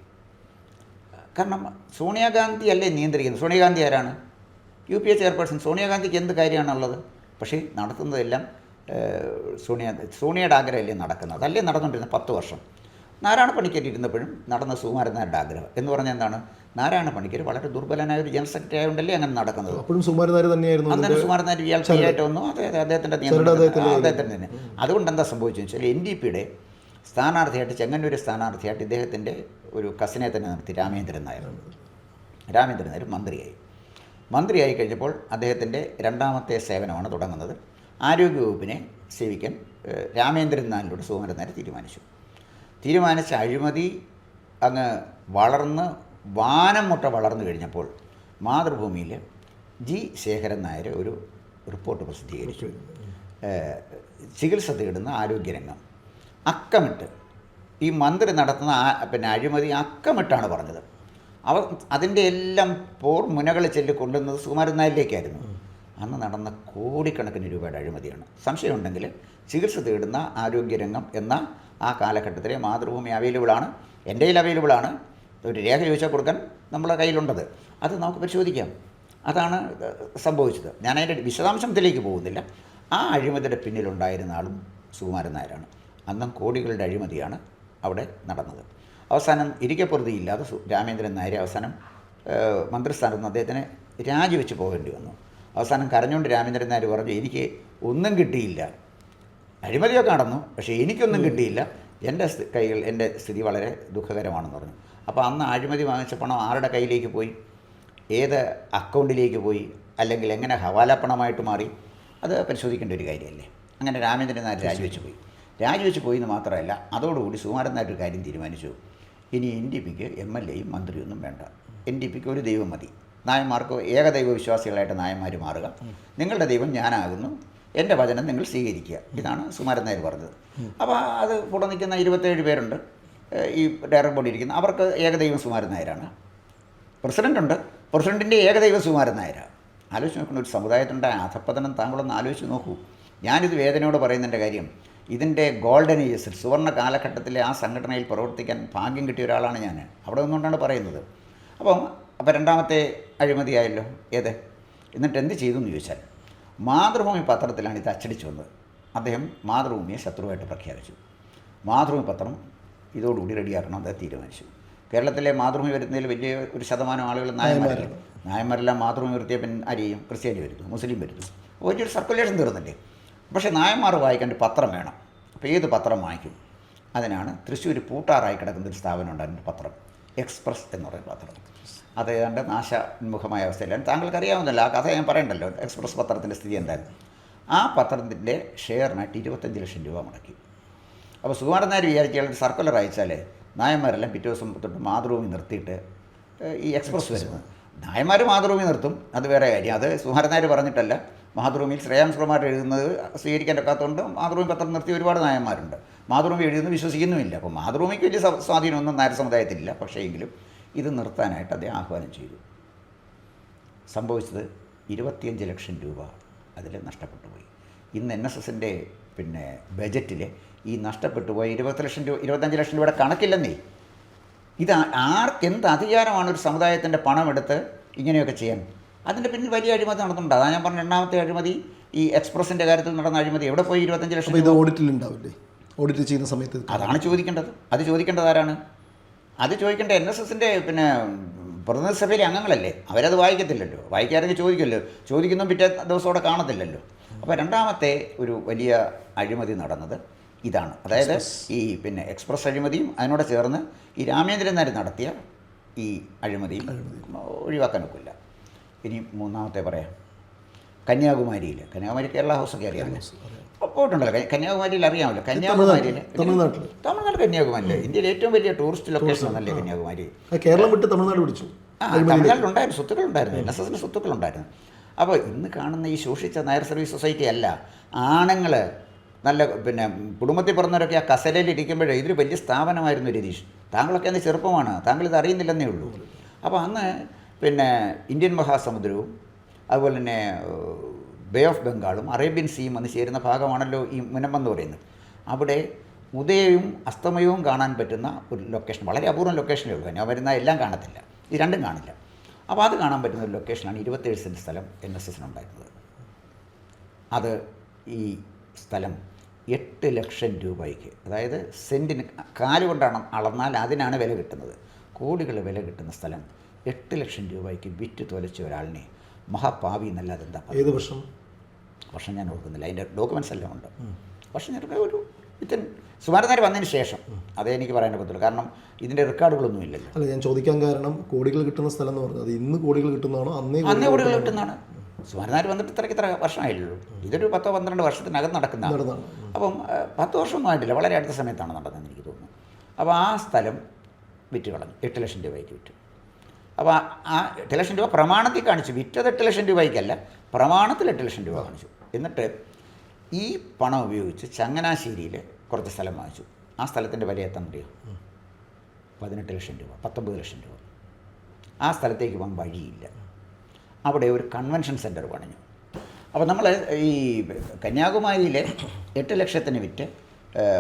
കാരണം സോണിയാഗാന്ധി അല്ലേ നിയന്ത്രിക്കുന്നത്? സോണിയാഗാന്ധി ആരാണ്? യു പി എ ചെയർപേഴ്സൺ സോണിയാഗാന്ധിക്ക് എന്ത് കാര്യമാണുള്ളത്? പക്ഷേ നടത്തുന്നതെല്ലാം സോണിയ സോണിയയുടെ ആഗ്രഹമല്ലേ നടക്കുന്നത്. അതല്ലേ നടന്നുകൊണ്ടിരുന്നത് പത്ത് വർഷം. നാരായണ പണിക്കേറ്റിരുന്നപ്പോഴും നടന്ന സുകുമാരൻ നായരുടെ ആഗ്രഹം. എന്ന് പറഞ്ഞാൽ എന്താണ്? നാരായണ പണിക്കർ വളരെ ദുർബലനായ ഒരു ജനറൽ സെക്രട്ടറി ആയതുകൊണ്ടല്ലേ അങ്ങനെ നടക്കുന്നത്. അപ്പോഴും സുമാരനാര് തന്നെയായിരുന്നു അന്നേരം നായർ ഇയാൾ ശരിയായിട്ട് വന്നു. അദ്ദേഹത്തിന്റെ അദ്ദേഹത്തിന് തന്നെ അതുകൊണ്ട് എന്താ സംഭവിച്ചതെന്ന് വെച്ചാൽ എൻ ഡി പിയുടെ സ്ഥാനാർത്ഥിയായിട്ട് ചെങ്ങന്നൂർ സ്ഥാനാർത്ഥിയായിട്ട് ഇദ്ദേഹത്തിന്റെ ഒരു കസിനെ തന്നെ നടത്തി രാമേന്ദ്രൻ നായർ. രാമേന്ദ്രൻ നായർ മന്ത്രിയായി. മന്ത്രിയായി കഴിഞ്ഞപ്പോൾ അദ്ദേഹത്തിന്റെ രണ്ടാമത്തെ സേവനമാണ് തുടങ്ങുന്നത്. ആരോഗ്യവകുപ്പിനെ സേവിക്കാൻ രാമേന്ദ്രൻ നായരിലൂടെ സുകുമാരൻ നായർ തീരുമാനിച്ചു. തീരുമാനിച്ച അഴിമതി അങ്ങ് വളർന്ന് വാനം മുട്ട വളർന്നു കഴിഞ്ഞപ്പോൾ മാതൃഭൂമിയിൽ ജി. ശേഖരൻ നായർ ഒരു റിപ്പോർട്ട് പ്രസിദ്ധീകരിച്ചു. ചികിത്സ തേടുന്ന ആരോഗ്യരംഗം. അക്കമിട്ട് ഈ മന്ത്രി നടത്തുന്ന പിന്നെ അഴിമതി അക്കമിട്ടാണ് പറഞ്ഞത്. അവ അതിന്റെ എല്ലാം പോർ മുനകൾ ചെല്ലി കൊണ്ടുവന്നത് സുകുമാരൻ നായരിലേക്കായിരുന്നു. അന്ന് നടന്ന കോടിക്കണക്കിന് രൂപയുടെ അഴിമതിയാണ്. സംശയമുണ്ടെങ്കിൽ ചികിത്സ തേടുന്ന ആരോഗ്യരംഗം എന്ന ആ കാലഘട്ടത്തിലെ മാതൃഭൂമി അവൈലബിളാണ് എന്റെ കയ്യിൽ അവൈലബിളാണ് ഒരു രേഖ ചോദിച്ചാൽ കൊടുക്കാൻ നമ്മളെ കയ്യിലുണ്ടത്. അത് നമുക്ക് പരിശോധിക്കാം. അതാണ് സംഭവിച്ചത്. ഞാൻ അതിന്റെ വിശദാംശത്തിലേക്ക് പോകുന്നില്ല. ആ അഴിമതിയുടെ പിന്നിലുണ്ടായിരുന്ന ആളും സുകുമാരൻ നായരാണ്. അന്നും കോടികളുടെ അഴിമതിയാണ് അവിടെ നടന്നത്. അവസാനം ഇരിക്കപ്പുറതിയില്ലാതെ ഇല്ലാതെ രാമേന്ദ്രൻ നായർ അവസാനം മന്ത്രിസ്ഥാനത്ത് നിന്ന് അദ്ദേഹത്തിന് രാജിവെച്ച് പോകേണ്ടി വന്നു. അവസാനം കരഞ്ഞുകൊണ്ട് രാമേന്ദ്രൻ നായർ പറഞ്ഞു എനിക്ക് ഒന്നും കിട്ടിയില്ല. അഴിമതിയൊക്കെ നടന്നു പക്ഷേ എനിക്കൊന്നും കിട്ടിയില്ല. എന്റെ കയ്യിൽ എന്റെ സ്ഥിതി വളരെ ദുഃഖകരമാണെന്ന് പറഞ്ഞു. അപ്പോൾ അന്ന് അഴിമതി വാങ്ങിച്ച പണം ആരുടെ കയ്യിലേക്ക് പോയി? ഏത് അക്കൗണ്ടിലേക്ക് പോയി? അല്ലെങ്കിൽ എങ്ങനെ ഹവാല പണമായിട്ട് മാറി? അത് പരിശോധിക്കേണ്ട ഒരു കാര്യമല്ലേ? അങ്ങനെ രാമേന്ദ്രൻ നായർ രാജിവെച്ച് പോയി. രാജിവെച്ച് പോയി എന്ന് മാത്രമല്ല അതോടുകൂടി സുകുമാരൻ നായർ ഒരു കാര്യം തീരുമാനിച്ചു. ഇനി എൻ ഡി പിക്ക് എം എൽ എയും മന്ത്രിയൊന്നും വേണ്ട. എൻ ഡി പിക്ക് ഒരു ദൈവം മതി. നായന്മാർക്ക് ഏകദൈവ വിശ്വാസികളായിട്ട് നായന്മാർ മാറുക നിങ്ങളുടെ ദൈവം ഞാനാകുന്നു. എന്റെ വചനം നിങ്ങൾ സ്വീകരിക്കുക. ഇതാണ് സുമാരൻ നായർ പറഞ്ഞത്. അപ്പോൾ അത് കൂടെ നിൽക്കുന്ന ഇരുപത്തേഴ് പേരുണ്ട്. ഈ ഡയറക്ട് ബോർഡിൽ ഇരിക്കുന്ന അവർക്ക് ഏകദൈവം സുമാരൻ നായരാണ്. പ്രസിഡന്റുണ്ട് പ്രസിഡന്റിന്റെ ഏകദൈവം സുമാരൻ നായരാണ് ആലോചിച്ച് നോക്കുന്ന ഒരു സമുദായത്തിന്റെ അധപ്പതനം താങ്കളൊന്ന് ആലോചിച്ച് നോക്കൂ. ഞാനിത് വേദനയോട് പറയുന്നതിന്റെ കാര്യം ഇതിന്റെ ഗോൾഡൻ ഏജസിൽ സുവർണ കാലഘട്ടത്തിലെ ആ സംഘടനയിൽ പ്രവർത്തിക്കാൻ ഭാഗ്യം കിട്ടിയ ഒരാളാണ് ഞാൻ. അവിടെ നിന്നുകൊണ്ടാണ് പറയുന്നത്. അപ്പം അപ്പോൾ രണ്ടാമത്തെ അഴിമതിയായല്ലോ? ഏത്? എന്നിട്ട് എന്ത് ചെയ്തു എന്ന് ചോദിച്ചാൽ മാതൃഭൂമി പത്രത്തിലാണ് ഇത് അച്ചടിച്ചു വന്നത്. അദ്ദേഹം മാതൃഭൂമിയെ ശത്രുവായിട്ട് പ്രഖ്യാപിച്ചു. മാതൃഭൂമി പത്രം ഇതോടുകൂടി റെഡിയാക്കണം അദ്ദേഹം തീരുമാനിച്ചു. കേരളത്തിലെ മാതൃഭൂമി വരുന്നതിൽ വലിയ ഒരു ശതമാനം ആളുകൾ നായന്മാരല്ലേ? നായന്മാരെല്ലാം മാതൃഭൂമി വരുത്തിയ പിന്നെ ആരെയും ക്രിസ്ത്യാനി വരുന്നു മുസ്ലിം വരുന്നു. വലിയൊരു സർക്കുലേഷൻ തീർന്നില്ലേ? പക്ഷേ നായന്മാർ വായിക്കാൻ പത്രം വേണം. അപ്പോൾ ഏത് പത്രം വാങ്ങിക്കും അതിനാണ് തൃശ്ശൂർ പൂട്ടാറായി കിടക്കുന്ന ഒരു സ്ഥാപനം ഉണ്ടായിരുന്നു പത്രം എക്സ്പ്രസ് എന്ന് പറയുന്ന പത്രം. അത് ഏതാണ്ട് നാശോന്മുഖമായ അവസ്ഥയിലാണ്. താങ്കൾക്ക് അറിയാവുന്നല്ലോ ആ കഥ ഞാൻ പറയണ്ടല്ലോ എക്സ്പ്രസ് പത്രത്തിന്റെ സ്ഥിതി എന്തായിരുന്നു? ആ പത്രത്തിന്റെ ഷെയറിനായിട്ട് ഇരുപത്തഞ്ച് ലക്ഷം രൂപ മുടക്കി. അപ്പോൾ സുകുമാരൻ നായർ വിചാരിച്ച സർക്കുലർ അയച്ചാൽ നായന്മാരെല്ലാം പിറ്റേ ദിവസം തൊട്ട് മാതൃഭൂമി നിർത്തിയിട്ട് ഈ എക്സ്പ്രസ് വരുന്നത്. നായന്മാർ മാതൃഭൂമി നിർത്തും അത് വേറെ കാര്യം. അത് സുകുമാരൻ നായർ പറഞ്ഞിട്ടല്ല മാതൃഭൂമിയിൽ ശ്രേയാംസ് കുമാർ എഴുതുന്നത് സ്വീകരിക്കാൻ ഒക്കാത്തതുകൊണ്ട് മാതൃഭൂമി പത്രം നിർത്തി ഒരുപാട് നായന്മാരുണ്ട്. മാതൃഭൂമി എഴുതുന്നു വിശ്വസിക്കുന്നുമില്ല. അപ്പോൾ മാതൃഭൂമിക്ക് വലിയ സ്വാ- സ്വാധീനമൊന്നും നായർ സമുദായത്തിലില്ല. പക്ഷേ എങ്കിലും ഇത് നിർത്താനായിട്ട് അദ്ദേഹം ആഹ്വാനം ചെയ്തു. സംഭവിച്ചത് ഇരുപത്തിയഞ്ച് ലക്ഷം രൂപ അതിൽ നഷ്ടപ്പെട്ടു പോയി. ഇന്ന് എൻ എസ് എസിന്റെ പിന്നെ ബജറ്റിൽ ഈ നഷ്ടപ്പെട്ടു പോയ ഇരുപത്തി ലക്ഷം രൂപ ഇരുപത്തഞ്ച് ലക്ഷം രൂപയുടെ കണക്കില്ലെന്നേ. ഇത് ആർക്കെന്ത് ആർക്ക് എന്ത് അധികാരമാണ് ഒരു സമുദായത്തിന്റെ പണമെടുത്ത് ഇങ്ങനെയൊക്കെ ചെയ്യാൻ? അതിന്റെ പിന്നിൽ വലിയ അഴിമതി നടന്നിട്ടുണ്ട്. അതാ ഞാൻ പറഞ്ഞ രണ്ടാമത്തെ അഴിമതി ഈ എക്സ്പ്രസിന്റെ കാര്യത്തിൽ നടന്ന അഴിമതി. എവിടെ പോയി ഇരുപത്തഞ്ച് ലക്ഷം ഇത് ഓഡിറ്റിൽ ഉണ്ടാവില്ലേ ഓഡിറ്റ് ചെയ്യുന്ന സമയത്ത് അതാണ് ചോദിക്കേണ്ടത്. അത് ചോദിക്കേണ്ടത് ആരാണ്? അത് ചോദിക്കേണ്ട എൻ എസ് എസിന്റെ പിന്നെ പ്രതിനിധി സഭയിലെ അംഗങ്ങളല്ലേ? അവരത് വായിക്കത്തില്ലല്ലോ. വായിക്കാരെങ്കിൽ ചോദിക്കുമല്ലോ. ചോദിക്കുന്നതും പിറ്റേ ദിവസം അവിടെ കാണത്തില്ലല്ലോ. അപ്പോൾ രണ്ടാമത്തെ ഒരു വലിയ അഴിമതി നടന്നത് ഇതാണ്. അതായത് ഈ പിന്നെ എക്സ്പ്രസ് അഴിമതിയും അതിനോട് ചേർന്ന് ഈ രാമേന്ദ്രൻ നായർ നടത്തിയ ഈ അഴിമതിയും ഒഴിവാക്കാൻ ഒക്കില്ല. ഇനി മൂന്നാമത്തെ പറയാം. കന്യാകുമാരിയിൽ കന്യാകുമാരി കേരള ഹൗസൊക്കെ അറിയാമല്ലോ. പോയിട്ടുണ്ടല്ലോ. കന്യ- കന്യാകുമാരിയിൽ അറിയാമല്ലോ. കന്യാകുമാരിയിൽ തമിഴ്നാട്ടിൽ തമിഴ്നാട് കന്യാകുമാരിയിലെ. ഇന്ത്യയിലെ ഏറ്റവും വലിയ ടൂറിസ്റ്റ് ലൊക്കേഷൻ ആണല്ലേ കന്യാകുമാരി? കേരളം വിട്ട് തമിഴ്നാട് പിടിച്ചു. ആ തമിഴ്നാട്ടിലുണ്ടായിരുന്നു. സ്വത്തുക്കളുണ്ടായിരുന്നു. എൻ എസ് എസിന് സ്വത്തുക്കളുണ്ടായിരുന്നു. അപ്പോൾ ഇന്ന് കാണുന്ന ഈ ശോഷിച്ച നായർ സർവീസ് സൊസൈറ്റി അല്ല. ആണുങ്ങൾ നല്ല പിന്നെ കുടുംബത്തിൽ പിറന്നവരൊക്കെ ആ കസലയിൽ ഇരിക്കുമ്പോഴേ ഇതൊരു വലിയ സ്ഥാപനമായിരുന്നു രതീഷ്. താങ്കളൊക്കെ അന്ന് ചെറുപ്പമാണ്. താങ്കൾ ഇത് അറിയുന്നില്ലെന്നേ ഉള്ളൂ. അപ്പോൾ അന്ന് പിന്നെ ഇന്ത്യൻ മഹാസമുദ്രവും അതുപോലെ തന്നെ ബേ ഓഫ് ബംഗാളും അറേബ്യൻ സീയും വന്ന് ചേരുന്ന ഭാഗമാണല്ലോ ഈ മുനമ്പെന്ന് പറയുന്നത്. അവിടെ ഉദയവും അസ്തമയവും കാണാൻ പറ്റുന്ന ഒരു ലൊക്കേഷൻ വളരെ അപൂർവം ലൊക്കേഷനേ ഉള്ളൂ. ഞാൻ വരുന്ന എല്ലാം കാണത്തില്ല. ഈ രണ്ടും കാണില്ല. അപ്പോൾ അത് കാണാൻ പറ്റുന്ന ഒരു ലൊക്കേഷനാണ് ഇരുപത്തേഴ് സെന്റ് സ്ഥലം എൻ എസ് എസിനുണ്ടായിരുന്നത് അത് ഈ സ്ഥലം എട്ട് ലക്ഷം രൂപയ്ക്ക് അതായത് സെന്റിന് കാലുകൊണ്ടാണ് അളന്നാൽ അതിനാണ് വില കിട്ടുന്നത്. കോടികൾ വില കിട്ടുന്ന സ്ഥലം എട്ട് ലക്ഷം രൂപയ്ക്ക് വിറ്റ് തൊലച്ച ഒരാളിനെ മഹാപാവി എന്നല്ലാതെ എന്താ ഏത് വർഷം? വർഷം ഞാൻ ഓർക്കുന്നില്ല. അതിന്റെ ഡോക്യുമെൻസ് എല്ലാം ഉണ്ട്. പക്ഷെ ഞാൻ ഒരു വിത്തിൻ സുമാരനാർ വന്നതിന് ശേഷം അതേ എനിക്ക് പറയാൻ പറ്റുള്ളൂ. കാരണം ഇതിന്റെ റെക്കോർഡുകളൊന്നും ഇല്ലല്ലോ. അല്ല ഞാൻ ചോദിക്കാൻ കാരണം കോടികൾ കിട്ടുന്ന സ്ഥലം എന്ന് പറഞ്ഞത് ഇന്ന് കോടികൾ കിട്ടുന്നതാണോ? അന്നേ അന്നേ കോടികൾ കിട്ടുന്നതാണ്? സുമാരനാർ വന്നിട്ട് ഇത്രയ്ക്ക് ഇത്ര വർഷമായില്ലല്ലോ ഇതൊരു പത്തോ പന്ത്രണ്ട് വർഷത്തിനകം നടക്കുന്നതാണ് നടന്നതാണ്. അപ്പം പത്ത് വർഷമൊന്നും ആയിട്ടില്ല. വളരെ അടുത്ത സമയത്താണ് നടന്നതെന്ന് എനിക്ക് തോന്നുന്നു. അപ്പോൾ ആ സ്ഥലം വിറ്റ് കളഞ്ഞു എട്ട് ലക്ഷം രൂപയ്ക്ക് വിറ്റു. അപ്പോൾ ആ- എട്ട് ലക്ഷം രൂപ പ്രമാണത്തിൽ കാണിച്ചു. വിറ്റത് എട്ട് ലക്ഷം രൂപയ്ക്കല്ല പ്രമാണത്തിൽ എട്ട് ലക്ഷം രൂപ കാണിച്ചു. എന്നിട്ട് ഈ പണം ഉപയോഗിച്ച് ചങ്ങനാശ്ശേരിയിൽ കുറച്ച് സ്ഥലം വാങ്ങിച്ചു. ആ സ്ഥലത്തിന്റെ വില എത്താൻ മതിയോ പതിനെട്ട് ലക്ഷം രൂപ പത്തൊമ്പത് ലക്ഷം രൂപ. ആ സ്ഥലത്തേക്ക് പോകാൻ വഴിയില്ല. അവിടെ ഒരു കൺവെൻഷൻ സെന്റർ പണിഞ്ഞു. അപ്പോൾ നമ്മൾ ഈ കന്യാകുമാരിയിലെ എട്ട് ലക്ഷത്തിന് വിറ്റ്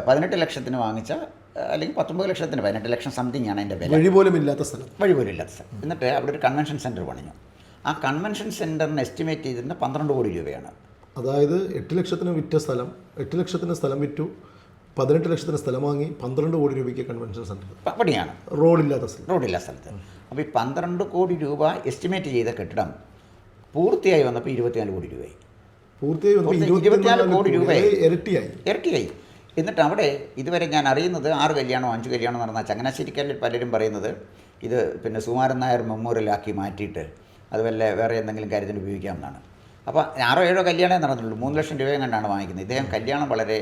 പതിനെട്ട് ലക്ഷത്തിന് വാങ്ങിച്ച അല്ലെങ്കിൽ പത്തൊമ്പത് ലക്ഷത്തിന് പതിനെട്ട് ലക്ഷം സംതിങ് ആണ് അതിന്റെ വില. വഴി പോലും ഇല്ലാത്ത സ്ഥലം. വഴി പോലും ഇല്ലാത്ത സ്ഥലം. എന്നിട്ട് അവിടെ ഒരു കൺവെൻഷൻ സെന്റർ പണിഞ്ഞു. ആ കൺവെൻഷൻ സെന്ററിന് എസ്റ്റിമേറ്റ് ചെയ്തിരുന്ന പന്ത്രണ്ട് കോടി രൂപയാണ്. അതായത് എട്ട് ലക്ഷത്തിന് വിറ്റ സ്ഥലം എട്ട് ലക്ഷത്തിന് സ്ഥലം വിറ്റു പതിനെട്ട് ലക്ഷത്തിന് സ്ഥലം വാങ്ങി പന്ത്രണ്ട് കോടി രൂപയ്ക്ക് കൺവെൻഷൻ സെന്റർ പണിയാണ്. റോഡില്ലാത്ത സ്ഥലം. റോഡില്ലാത്ത സ്ഥലത്ത്. അപ്പോൾ ഈ പന്ത്രണ്ട് കോടി രൂപ എസ്റ്റിമേറ്റ് ചെയ്ത കെട്ടിടം പൂർത്തിയായി വന്നപ്പോൾ ഇരുപത്തിനാല് കോടി രൂപയായി. പൂർത്തിയായി വന്നപ്പോൾ ഇരുപത്തിനാല് കോടി രൂപയായി. ഇരട്ടിയായി. ഇരട്ടിയായി. എന്നിട്ട് അവിടെ ഇതുവരെ ഞാൻ അറിയുന്നത് ആറ് കല്യാണം അഞ്ച് കല്യാണം നടന്ന ചങ്ങനാശ്ശേരിക്കാരിൽ പലരും പറയുന്നത് ഇത് പിന്നെ സുമാരൻ നായർ മെമ്മോറിയലാക്കി മാറ്റിയിട്ട് അത് വല്ല വേറെ എന്തെങ്കിലും കാര്യത്തിന് ഉപയോഗിക്കാമെന്നാണ്. അപ്പോൾ ആറോ ഏഴോ കല്യാണമേ നടന്നുള്ളൂ മൂന്ന് ലക്ഷം രൂപയും കണ്ടാണ് വാങ്ങിക്കുന്നത്. ഇദ്ദേഹം കല്യാണം വളരെ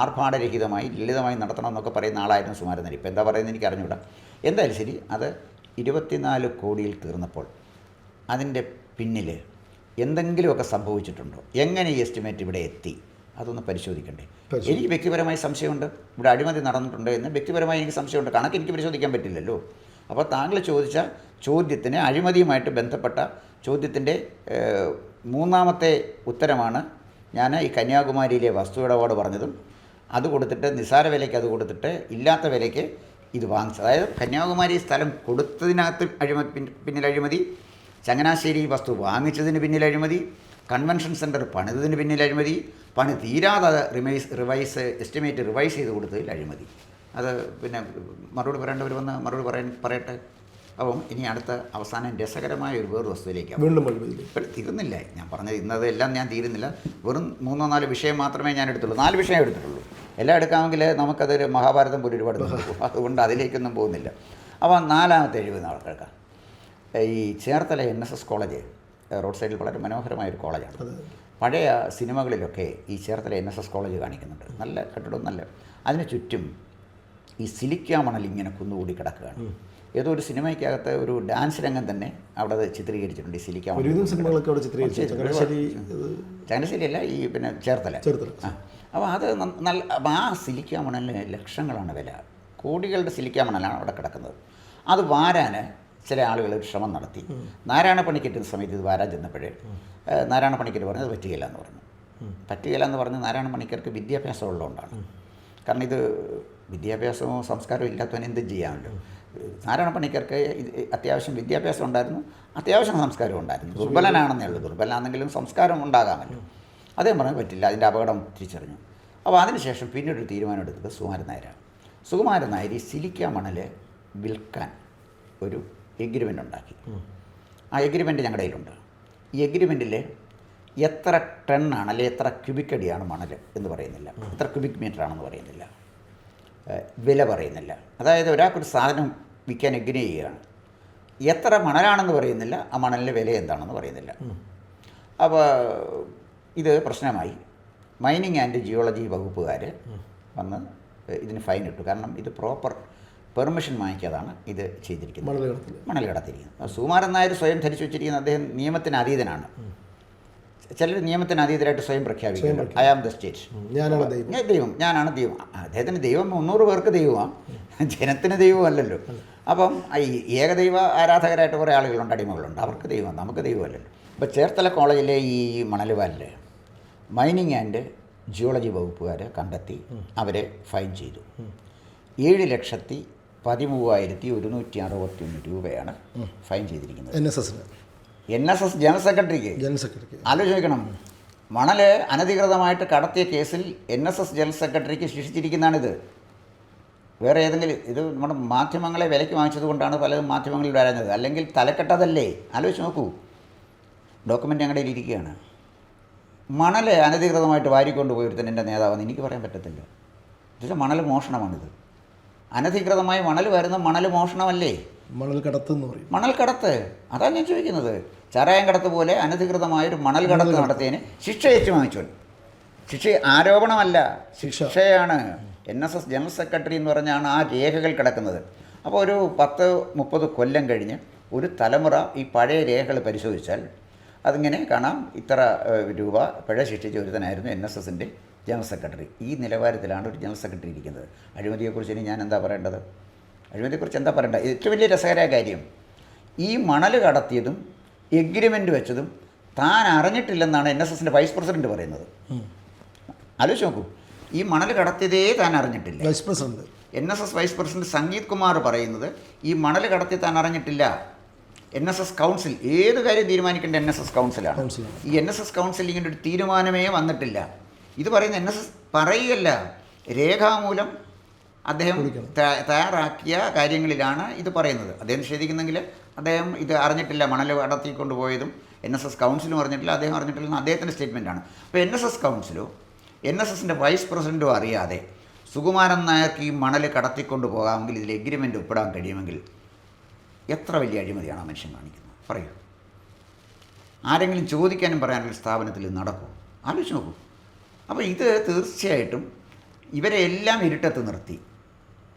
ആർഭാടരഹിതമായി ലളിതമായി നടത്തണം എന്നൊക്കെ പറയുന്ന ആളായിരുന്നു സുമാരൻ നായർ. ഇപ്പോൾ എന്താ പറയുന്നത് എനിക്ക് അറിഞ്ഞൂടാ എന്തായാലും ശരി അത് ഇരുപത്തിനാല് കോടിയിൽ തീർന്നപ്പോൾ അതിന്റെ പിന്നിൽ എന്തെങ്കിലുമൊക്കെ സംഭവിച്ചിട്ടുണ്ടോ? എങ്ങനെ ഈ എസ്റ്റിമേറ്റ് ഇവിടെ എത്തി? അതൊന്ന് പരിശോധിക്കണ്ടേ. എനിക്ക് വ്യക്തിപരമായി സംശയമുണ്ട്. ഇവിടെ അഴിമതി നടന്നിട്ടുണ്ട് എന്ന് വ്യക്തിപരമായി എനിക്ക് സംശയമുണ്ട്. കണക്ക് എനിക്ക് പരിശോധിക്കാൻ പറ്റില്ലല്ലോ. അപ്പോൾ താങ്കൾ ചോദിച്ച ചോദ്യത്തിന് അഴിമതിയുമായിട്ട് ബന്ധപ്പെട്ട ചോദ്യത്തിന്റെ മൂന്നാമത്തെ ഉത്തരമാണ് ഞാൻ ഈ കന്യാകുമാരിയിലെ വസ്തു ഇടപാട് പറഞ്ഞതും. അത് കൊടുത്തിട്ട് നിസ്സാര വിലയ്ക്ക് അത് കൊടുത്തിട്ട് ഇല്ലാത്ത വിലയ്ക്ക് ഇത് വാങ്ങിച്ചത്. അതായത് കന്യാകുമാരി സ്ഥലം കൊടുത്തതിനകത്ത് അഴിമതി പിന്നിൽ അഴിമതി ചങ്ങനാശ്ശേരി വസ്തു വാങ്ങിച്ചതിന് പിന്നിൽ അഴിമതി കൺവെൻഷൻ സെന്റർ പണിതതിന് പിന്നിൽ അഴിമതി പണി തീരാതെ റിമൈസ് റിവൈസ് എസ്റ്റിമേറ്റ് റിവൈസ് ചെയ്ത് കൊടുത്തതിൽ അഴിമതി. അത് പിന്നെ മറുപടി പറയേണ്ടവർ വന്ന് മറുപടി പറയാൻ പറയട്ടെ. അപ്പം ഇനി അടുത്ത അവസാനം രസകരമായ ഒരു വേറൊരു വസ്തുവിലേക്കാണ് വീണ്ടും ഇപ്പോൾ തീരുന്നില്ല. ഞാൻ പറഞ്ഞത് ഇന്നതെല്ലാം ഞാൻ തീരുന്നില്ല. വെറും മൂന്നോ നാല് വിഷയം മാത്രമേ ഞാൻ എടുത്തുള്ളൂ. നാല് വിഷയം എടുത്തിട്ടുള്ളൂ. എല്ലാം എടുക്കാമെങ്കിൽ നമുക്കതൊരു മഹാഭാരതം പോലെ ഒരുപാട്. അതുകൊണ്ട് അതിലേക്കൊന്നും പോകുന്നില്ല. അപ്പോൾ നാലാമത്തെ എഴുപത് നാളെ കേൾക്കാം ഈ Cherthala N S S college road സൈഡിൽ വളരെ മനോഹരമായ ഒരു കോളേജാണ്. പഴയ സിനിമകളിലൊക്കെ ഈ Cherthala N S S college കാണിക്കുന്നുണ്ട്. നല്ല കെട്ടിടം നല്ല. അതിന് ചുറ്റും ഈ സിലിക്ക മണൽ ഇങ്ങനെ കുന്നുകൂടി കിടക്കുകയാണ്. ഏതോ ഒരു സിനിമയ്ക്കകത്ത് ഒരു ഡാൻസ് രംഗം തന്നെ അവിടെ അത് ചിത്രീകരിച്ചിട്ടുണ്ട് ഈ സിലിക്ക ചങ്ങനാശ്ശേരി ചങ്ങനാശ്ശേരിയല്ല ഈ പിന്നെ ചേർത്തല. ചേർത്തല. അപ്പോൾ അത് നല്ല അപ്പം ആ സിലിക്ക മണലിന് ലക്ഷങ്ങളാണ് വില. കോടികളുടെ സിലിക്ക മണലാണ് അവിടെ കിടക്കുന്നത്. അത് വാരാൻ ചില ആളുകൾ ഒരു ശ്രമം നടത്തി. നാരായണ പണിക്കറ്റ് സമയത്ത് ഇത് വരാൻ ചെന്നപ്പോഴേ നാരായണ പണിക്കറ്റ് പറഞ്ഞത് പറ്റുകയില്ല എന്ന് പറഞ്ഞു. പറ്റുകയില്ല എന്ന് പറഞ്ഞ് നാരായണ പണിക്കർക്ക് വിദ്യാഭ്യാസം ഉള്ളതുകൊണ്ടാണ്. കാരണം ഇത് വിദ്യാഭ്യാസമോ സംസ്കാരമോ ഇല്ലാത്തവൻ എന്തും ചെയ്യാമല്ലോ നാരായണ പണിക്കർക്ക് അത്യാവശ്യം വിദ്യാഭ്യാസം ഉണ്ടായിരുന്നു അത്യാവശ്യം സംസ്കാരം ഉണ്ടായിരുന്നു. ദുർബലനാണെന്നേ ഉള്ളൂ. ദുർബലനാണെങ്കിലും സംസ്കാരം ഉണ്ടാകാമല്ലോ. അദ്ദേഹം പറഞ്ഞു പറ്റില്ല അതിന്റെ അപകടം തിരിച്ചറിഞ്ഞു. അപ്പോൾ അതിനുശേഷം പിന്നീട് ഒരു തീരുമാനം എടുത്തത് സുകുമാരൻ നായരാണ്. സുകുമാരൻ നായർ ഈ സിലിക്ക മണൽ വിൽക്കാൻ ഒരു എഗ്രിമെന്റ് ഉണ്ടാക്കി ആ എഗ്രിമെന്റ് ഞങ്ങളുടെ കയ്യിലുണ്ട്. ഈ എഗ്രിമെന്റിൽ എത്ര ടണ്ണാണ് അല്ലെങ്കിൽ എത്ര ക്യൂബിക് അടിയാണ് മണൽ എന്ന് പറയുന്നില്ല. എത്ര ക്യൂബിക് മീറ്റർ ആണെന്ന് പറയുന്നില്ല വില പറയുന്നില്ല. അതായത് ഒരാൾക്കൊരു സാധനം വിൽക്കാൻ എഗ്രി ചെയ്യുകയാണ്. എത്ര മണലാണെന്ന് പറയുന്നില്ല ആ മണലിന്റെ വില എന്താണെന്ന് പറയുന്നില്ല. അപ്പോൾ ഇത് പ്രശ്നമായി. മൈനിങ് ആൻഡ് ജിയോളജി വകുപ്പുകാർ വന്ന് ഇതിന് ഫൈൻ ഇട്ടു. കാരണം ഇത് പ്രോപ്പർ പെർമിഷൻ വാങ്ങിക്കാതാണ് ഇത് ചെയ്തിരിക്കുന്നത്. മണൽ കടത്തിരിക്കുന്നത് സുകുമാരൻ നായർ സ്വയം ധരിച്ചു വെച്ചിരിക്കുന്ന അദ്ദേഹം നിയമത്തിന് അതീതനാണ്. ചിലർ നിയമത്തിന് അതീതരായിട്ട് സ്വയം പ്രഖ്യാപിക്കുന്നു. ഐ ആം ദ സ്റ്റേറ്റ് ദൈവം. ഞാനാണ് ദൈവം. അദ്ദേഹത്തിന് ദൈവം മുന്നൂറ് പേർക്ക് ദൈവമാണ്. ജനത്തിന് ദൈവമല്ലല്ലോ. അപ്പം ഈ ഏകദൈവ ആരാധകരായിട്ട് കുറേ ആളുകളുണ്ട് അടിമകളുണ്ട്. അവർക്ക് ദൈവം നമുക്ക് ദൈവമല്ലല്ലോ. ഇപ്പോൾ ചേർത്തല കോളേജിലെ ഈ മണലുവാലിൽ മൈനിങ് ആൻഡ് ജിയോളജി വകുപ്പുകാർ കണ്ടെത്തി അവരെ ഫൈൻ ചെയ്തു. ഏഴ് ലക്ഷത്തി പതിമൂവായിരത്തി ഒരുന്നൂറ്റി അറുപത്തി ഒന്ന് രൂപയാണ് ഫൈൻ ചെയ്തിരിക്കുന്നത് എൻ എസ് എസിന് എൻ എസ് എസ് ജനറൽ സെക്രട്ടറിക്ക് ജനറൽ സെക്രട്ടറിക്ക് ആലോചിക്കണം. മണൽ അനധികൃതമായിട്ട് കടത്തിയ കേസിൽ എൻ എസ് എസ് ജനറൽ സെക്രട്ടറിക്ക് ശിക്ഷിച്ചിരിക്കുന്നതാണിത്. വേറെ ഏതെങ്കിലും ഇത് നമ്മുടെ മാധ്യമങ്ങളെ വിലയ്ക്ക് വാങ്ങിച്ചത് കൊണ്ടാണ് പലതും മാധ്യമങ്ങളിൽ വരുന്നത് അല്ലെങ്കിൽ തലക്കെട്ടതല്ലേ? ആലോചിച്ച് നോക്കൂ. ഡോക്യുമെന്റ് ഞങ്ങളുടെ ഇരിക്കുകയാണ്. മണൽ അനധികൃതമായിട്ട് വാരിക്കൊണ്ട് പോയിരുത്തൻ എന്റെ നേതാവെന്ന് എനിക്ക് പറയാൻ പറ്റത്തില്ല. എന്നുവെച്ചാൽ മണൽ മോഷണമാണിത്. അനധികൃതമായി മണൽ വരുന്ന മണൽ മോഷണമല്ലേ? മണൽ കടത്ത് എന്ന് പറയും. മണൽ കടത്ത്. അതാണ് ഞാൻ ചോദിക്കുന്നത്. ചാരായം കടത്ത് പോലെ അനധികൃതമായൊരു മണൽ കടത്ത് നടത്തിയതിന് ശിക്ഷ ഏറ്റുവാങ്ങിച്ചു ശിക്ഷ ആരോപണമല്ല. ശിക്ഷയാണ്. N S S general secretary എന്ന് പറഞ്ഞാണ് ആ രേഖകൾ കിടക്കുന്നത്. അപ്പോൾ ഒരു പത്ത് മുപ്പത് കൊല്ലം കഴിഞ്ഞ് ഒരു തലമുറ ഈ പഴയ രേഖകൾ പരിശോധിച്ചാൽ അതിങ്ങനെ കാണാം. ഇത്ര രൂപ പഴയ ശിക്ഷിച്ച ഒരുത്തനായിരുന്നു എൻ എസ് എസിന്റെ ജനറൽ സെക്രട്ടറി. ഈ നിലവാരത്തിലാണ് ഒരു ജനറൽ സെക്രട്ടറി ഇരിക്കുന്നത്. അഴിമതിയെക്കുറിച്ച് ഇനി ഞാൻ എന്താ പറയേണ്ടത്? അഴിമതിയെക്കുറിച്ച് എന്താ പറയേണ്ടത് ഏറ്റവും വലിയ രസകരമായ കാര്യം. ഈ മണൽ കടത്തിയതും എഗ്രിമെന്റ് വെച്ചതും താൻ അറിഞ്ഞിട്ടില്ലെന്നാണ് എൻ എസ് എസിന്റെ വൈസ് പ്രസിഡന്റ് പറയുന്നത്. ആലോചിച്ച് നോക്കൂ. ഈ മണൽ കടത്തിയതേ താൻ അറിഞ്ഞിട്ടില്ല. Vice president N S S vice president Sangeeth Kumar പറയുന്നത് ഈ മണൽ കടത്തി താൻ അറിഞ്ഞിട്ടില്ല. എൻ എസ് എസ് കൗൺസിൽ ഏത് കാര്യം തീരുമാനിക്കേണ്ട എൻ എസ് എസ് കൗൺസിലാണ് കൗൺസിലാണ്. ഈ എൻ എസ് എസ് കൗൺസിൽ ഇങ്ങനെ ഒരു തീരുമാനമേ വന്നിട്ടില്ല. ഇത് പറയുന്ന എൻ എസ് എസ് പറയുകയല്ല. രേഖാമൂലം അദ്ദേഹം തയ്യാറാക്കിയ കാര്യങ്ങളിലാണ് ഇത് പറയുന്നത്. അദ്ദേഹം നിഷേധിക്കുന്നെങ്കിൽ അദ്ദേഹം ഇത് അറിഞ്ഞിട്ടില്ല മണൽ അടത്തി കൊണ്ടുപോയതും എൻ എസ് എസ് കൗൺസിലും അറിഞ്ഞിട്ടില്ല അദ്ദേഹം അറിഞ്ഞിട്ടില്ല അദ്ദേഹത്തിന്റെ സ്റ്റേറ്റ്മെന്റാണ് അപ്പോൾ എൻ എസ് എസ് കൗൺസിലോ എൻ എസ് എസിന്റെ വൈസ് പ്രസിഡന്റോ അറിയാതെ സുകുമാരൻ നായർക്ക് ഈ മണൽ കടത്തിക്കൊണ്ട് പോകാമെങ്കിൽ ഇതിൽ എഗ്രിമെന്റ് ഒപ്പിടാൻ കഴിയുമെങ്കിൽ എത്ര വലിയ അഴിമതിയാണ് ആ മനുഷ്യൻ കാണിക്കുന്നത്? പറയൂ. ആരെങ്കിലും ചോദിക്കാനും പറയാനുള്ള സ്ഥാപനത്തിൽ നടക്കൂ നടക്കുമോ ആലോചിച്ച് നോക്കൂ. അപ്പോൾ ഇത് തീർച്ചയായിട്ടും ഇവരെ എല്ലാം ഇരുട്ടത്ത് നിർത്തി.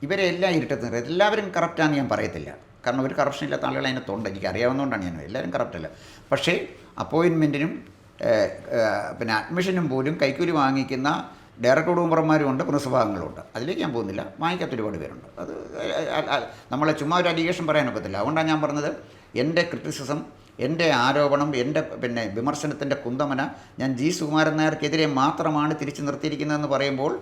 ഇവരെ എല്ലാം ഇരുട്ടത്ത് നിർത്തി. എല്ലാവരും കറപ്റ്റാന്ന് ഞാൻ പറയത്തില്ല. കാരണം ഒരു കറപ്ഷൻ ഇല്ലാത്ത ആളുകൾ അതിനകത്തുണ്ട് എനിക്ക് അറിയാവുന്നതുകൊണ്ടാണ് ഞാൻ എല്ലാവരും കറപ്റ്റല്ല പക്ഷേ അപ്പോയിൻമെന്റിനും പിന്നെ അഡ്മിഷനും പോലും കൈക്കൂലി വാങ്ങിക്കുന്ന ഡയറക്ടർ കുടുംബന്മാരും ഉണ്ട്. പ്രിൻസിപ്പാളും അതിലേക്ക് ഞാൻ പോകുന്നില്ല. വാങ്ങിക്കാത്ത ഒരുപാട് പേരുണ്ട്. അത് നമ്മളെ ചുമ്മാ ഒരു അലിഗേഷൻ പറയാൻ ഒക്കത്തില്ല അതുകൊണ്ടാണ് ഞാൻ പറഞ്ഞത് എന്റെ ക്രിറ്റിസിസം എന്റെ ആരോപണം എന്റെ പിന്നെ വിമർശനത്തിന്റെ കുന്തമന ഞാൻ ജി സുകുമാരൻ നായർക്കെതിരെ മാത്രമാണ് തിരിച്ചു നിർത്തിയിരിക്കുന്നതെന്ന് പറയുമ്പോൾ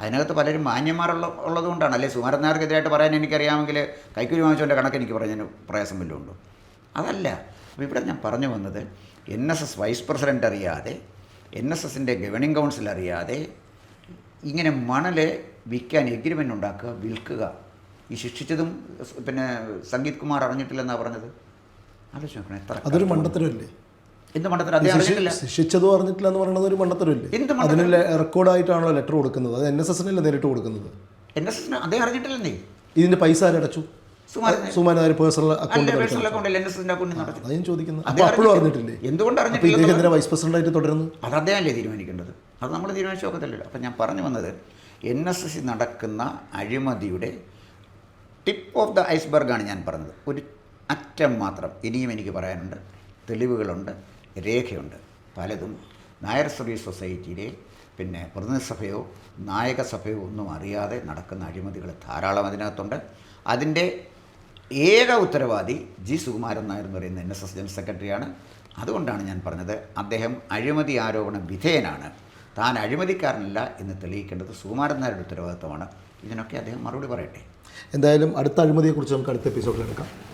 അതിനകത്ത് പലരും മാന്യന്മാരുള്ള ഉള്ളതുകൊണ്ടാണ്. അല്ലെ? സുകുമാരൻ നായർക്കെതിരായിട്ട് പറയാൻ എനിക്കറിയാമെങ്കിൽ കൈക്കൂലി വാങ്ങിച്ചോന്റെ കണക്ക് എനിക്ക് പറയാൻ പ്രയാസം വല്ലതും അതല്ല. അപ്പോൾ ഇവിടെ ഞാൻ പറഞ്ഞു വന്നത് N S S vice president അറിയാതെ എൻ എസ് എസിന്റെ ഗവേണിംഗ് കൗൺസിൽ അറിയാതെ ഇങ്ങനെ മണൽ വിൽക്കാൻ എഗ്രിമെന്റ് ഉണ്ടാക്കുക വിൽക്കുക. ഈ ശിക്ഷിച്ചതും പിന്നെ സംഗീത് കുമാർ അറിഞ്ഞിട്ടില്ലെന്നാണ് പറഞ്ഞത്. ആലോചിച്ച് നോക്കണം എത്ര അതൊരു മണ്ടത്തരമല്ലേ? എന്ത് മണ്ടത്തരം? അദ്ദേഹം അറിഞ്ഞിട്ടില്ല ശിക്ഷിച്ചതും അറിഞ്ഞിട്ടില്ല എന്ന് പറയുന്നത് ഒരു മണ്ടത്തരമല്ലേ? എന്ത് അതിന് റെക്കോർഡായിട്ടാണല്ലോ ലെറ്റർ കൊടുക്കുന്നത്. അത് എൻ എസ് എസിനല്ലേ നേരിട്ട് കൊടുക്കുന്നത്? എൻ എസ് എസിന് അദ്ദേഹം അറിഞ്ഞിട്ടില്ലെന്നേ? ഇതിന്റെ പൈസ ആരടച്ചു സുമാരൻ പേഴ്സണൽ അക്കൗണ്ട് ഞാൻ ചോദിക്കുന്നത്. അപ്പോൾ അപ്പോഴും അറിഞ്ഞിട്ടില്ലേ? എന്തുകൊണ്ട് അറിഞ്ഞിട്ടില്ല ഇദ്ദേഹം എന്തിനാ വൈസ് പ്രസിഡന്റായിട്ട് തുടരുന്നു അത് അദ്ദേഹമല്ലേ തീരുമാനിക്കേണ്ടത്? അത് നമ്മൾ തീരുമാനിച്ചു നോക്കത്തില്ലല്ലോ അപ്പം ഞാൻ പറഞ്ഞു വന്നത് എൻ എസ് എസ് നടക്കുന്ന അഴിമതിയുടെ ടിപ്പ് ഓഫ് ദ ഐസ്ബർഗാണ് ഞാൻ പറഞ്ഞത്. ഒരു അറ്റം മാത്രം ഇനിയും എനിക്ക് പറയാനുണ്ട്. തെളിവുകളുണ്ട് രേഖയുണ്ട് പലതും. നായർ സർവീസ് സൊസൈറ്റിയിലെ പിന്നെ പ്രതിനിധിസഭയോ നായകസഭയോ ഒന്നും അറിയാതെ നടക്കുന്ന അഴിമതികൾ ധാരാളം അതിനകത്തുണ്ട്. അതിന്റെ ഏക ഉത്തരവാദി ജി സുകുമാരൻ നായർ എന്ന് പറയുന്ന എൻ എസ് എസ് ജനറൽ സെക്രട്ടറിയാണ് അതുകൊണ്ടാണ് ഞാൻ പറഞ്ഞത് അദ്ദേഹം അഴിമതി ആരോപണ വിധേയനാണ്. താൻ അഴിമതിക്കാരനല്ല എന്ന് തെളിയിക്കേണ്ടത് സുകുമാരൻ നായരുടെ ഉത്തരവാദിത്തമാണ്. ഇതിനൊക്കെ അദ്ദേഹം മറുപടി പറയട്ടെ. എന്തായാലും അടുത്ത അഴിമതിയെക്കുറിച്ച് നമുക്ക് അടുത്ത എപ്പിസോഡിൽ എടുക്കാം.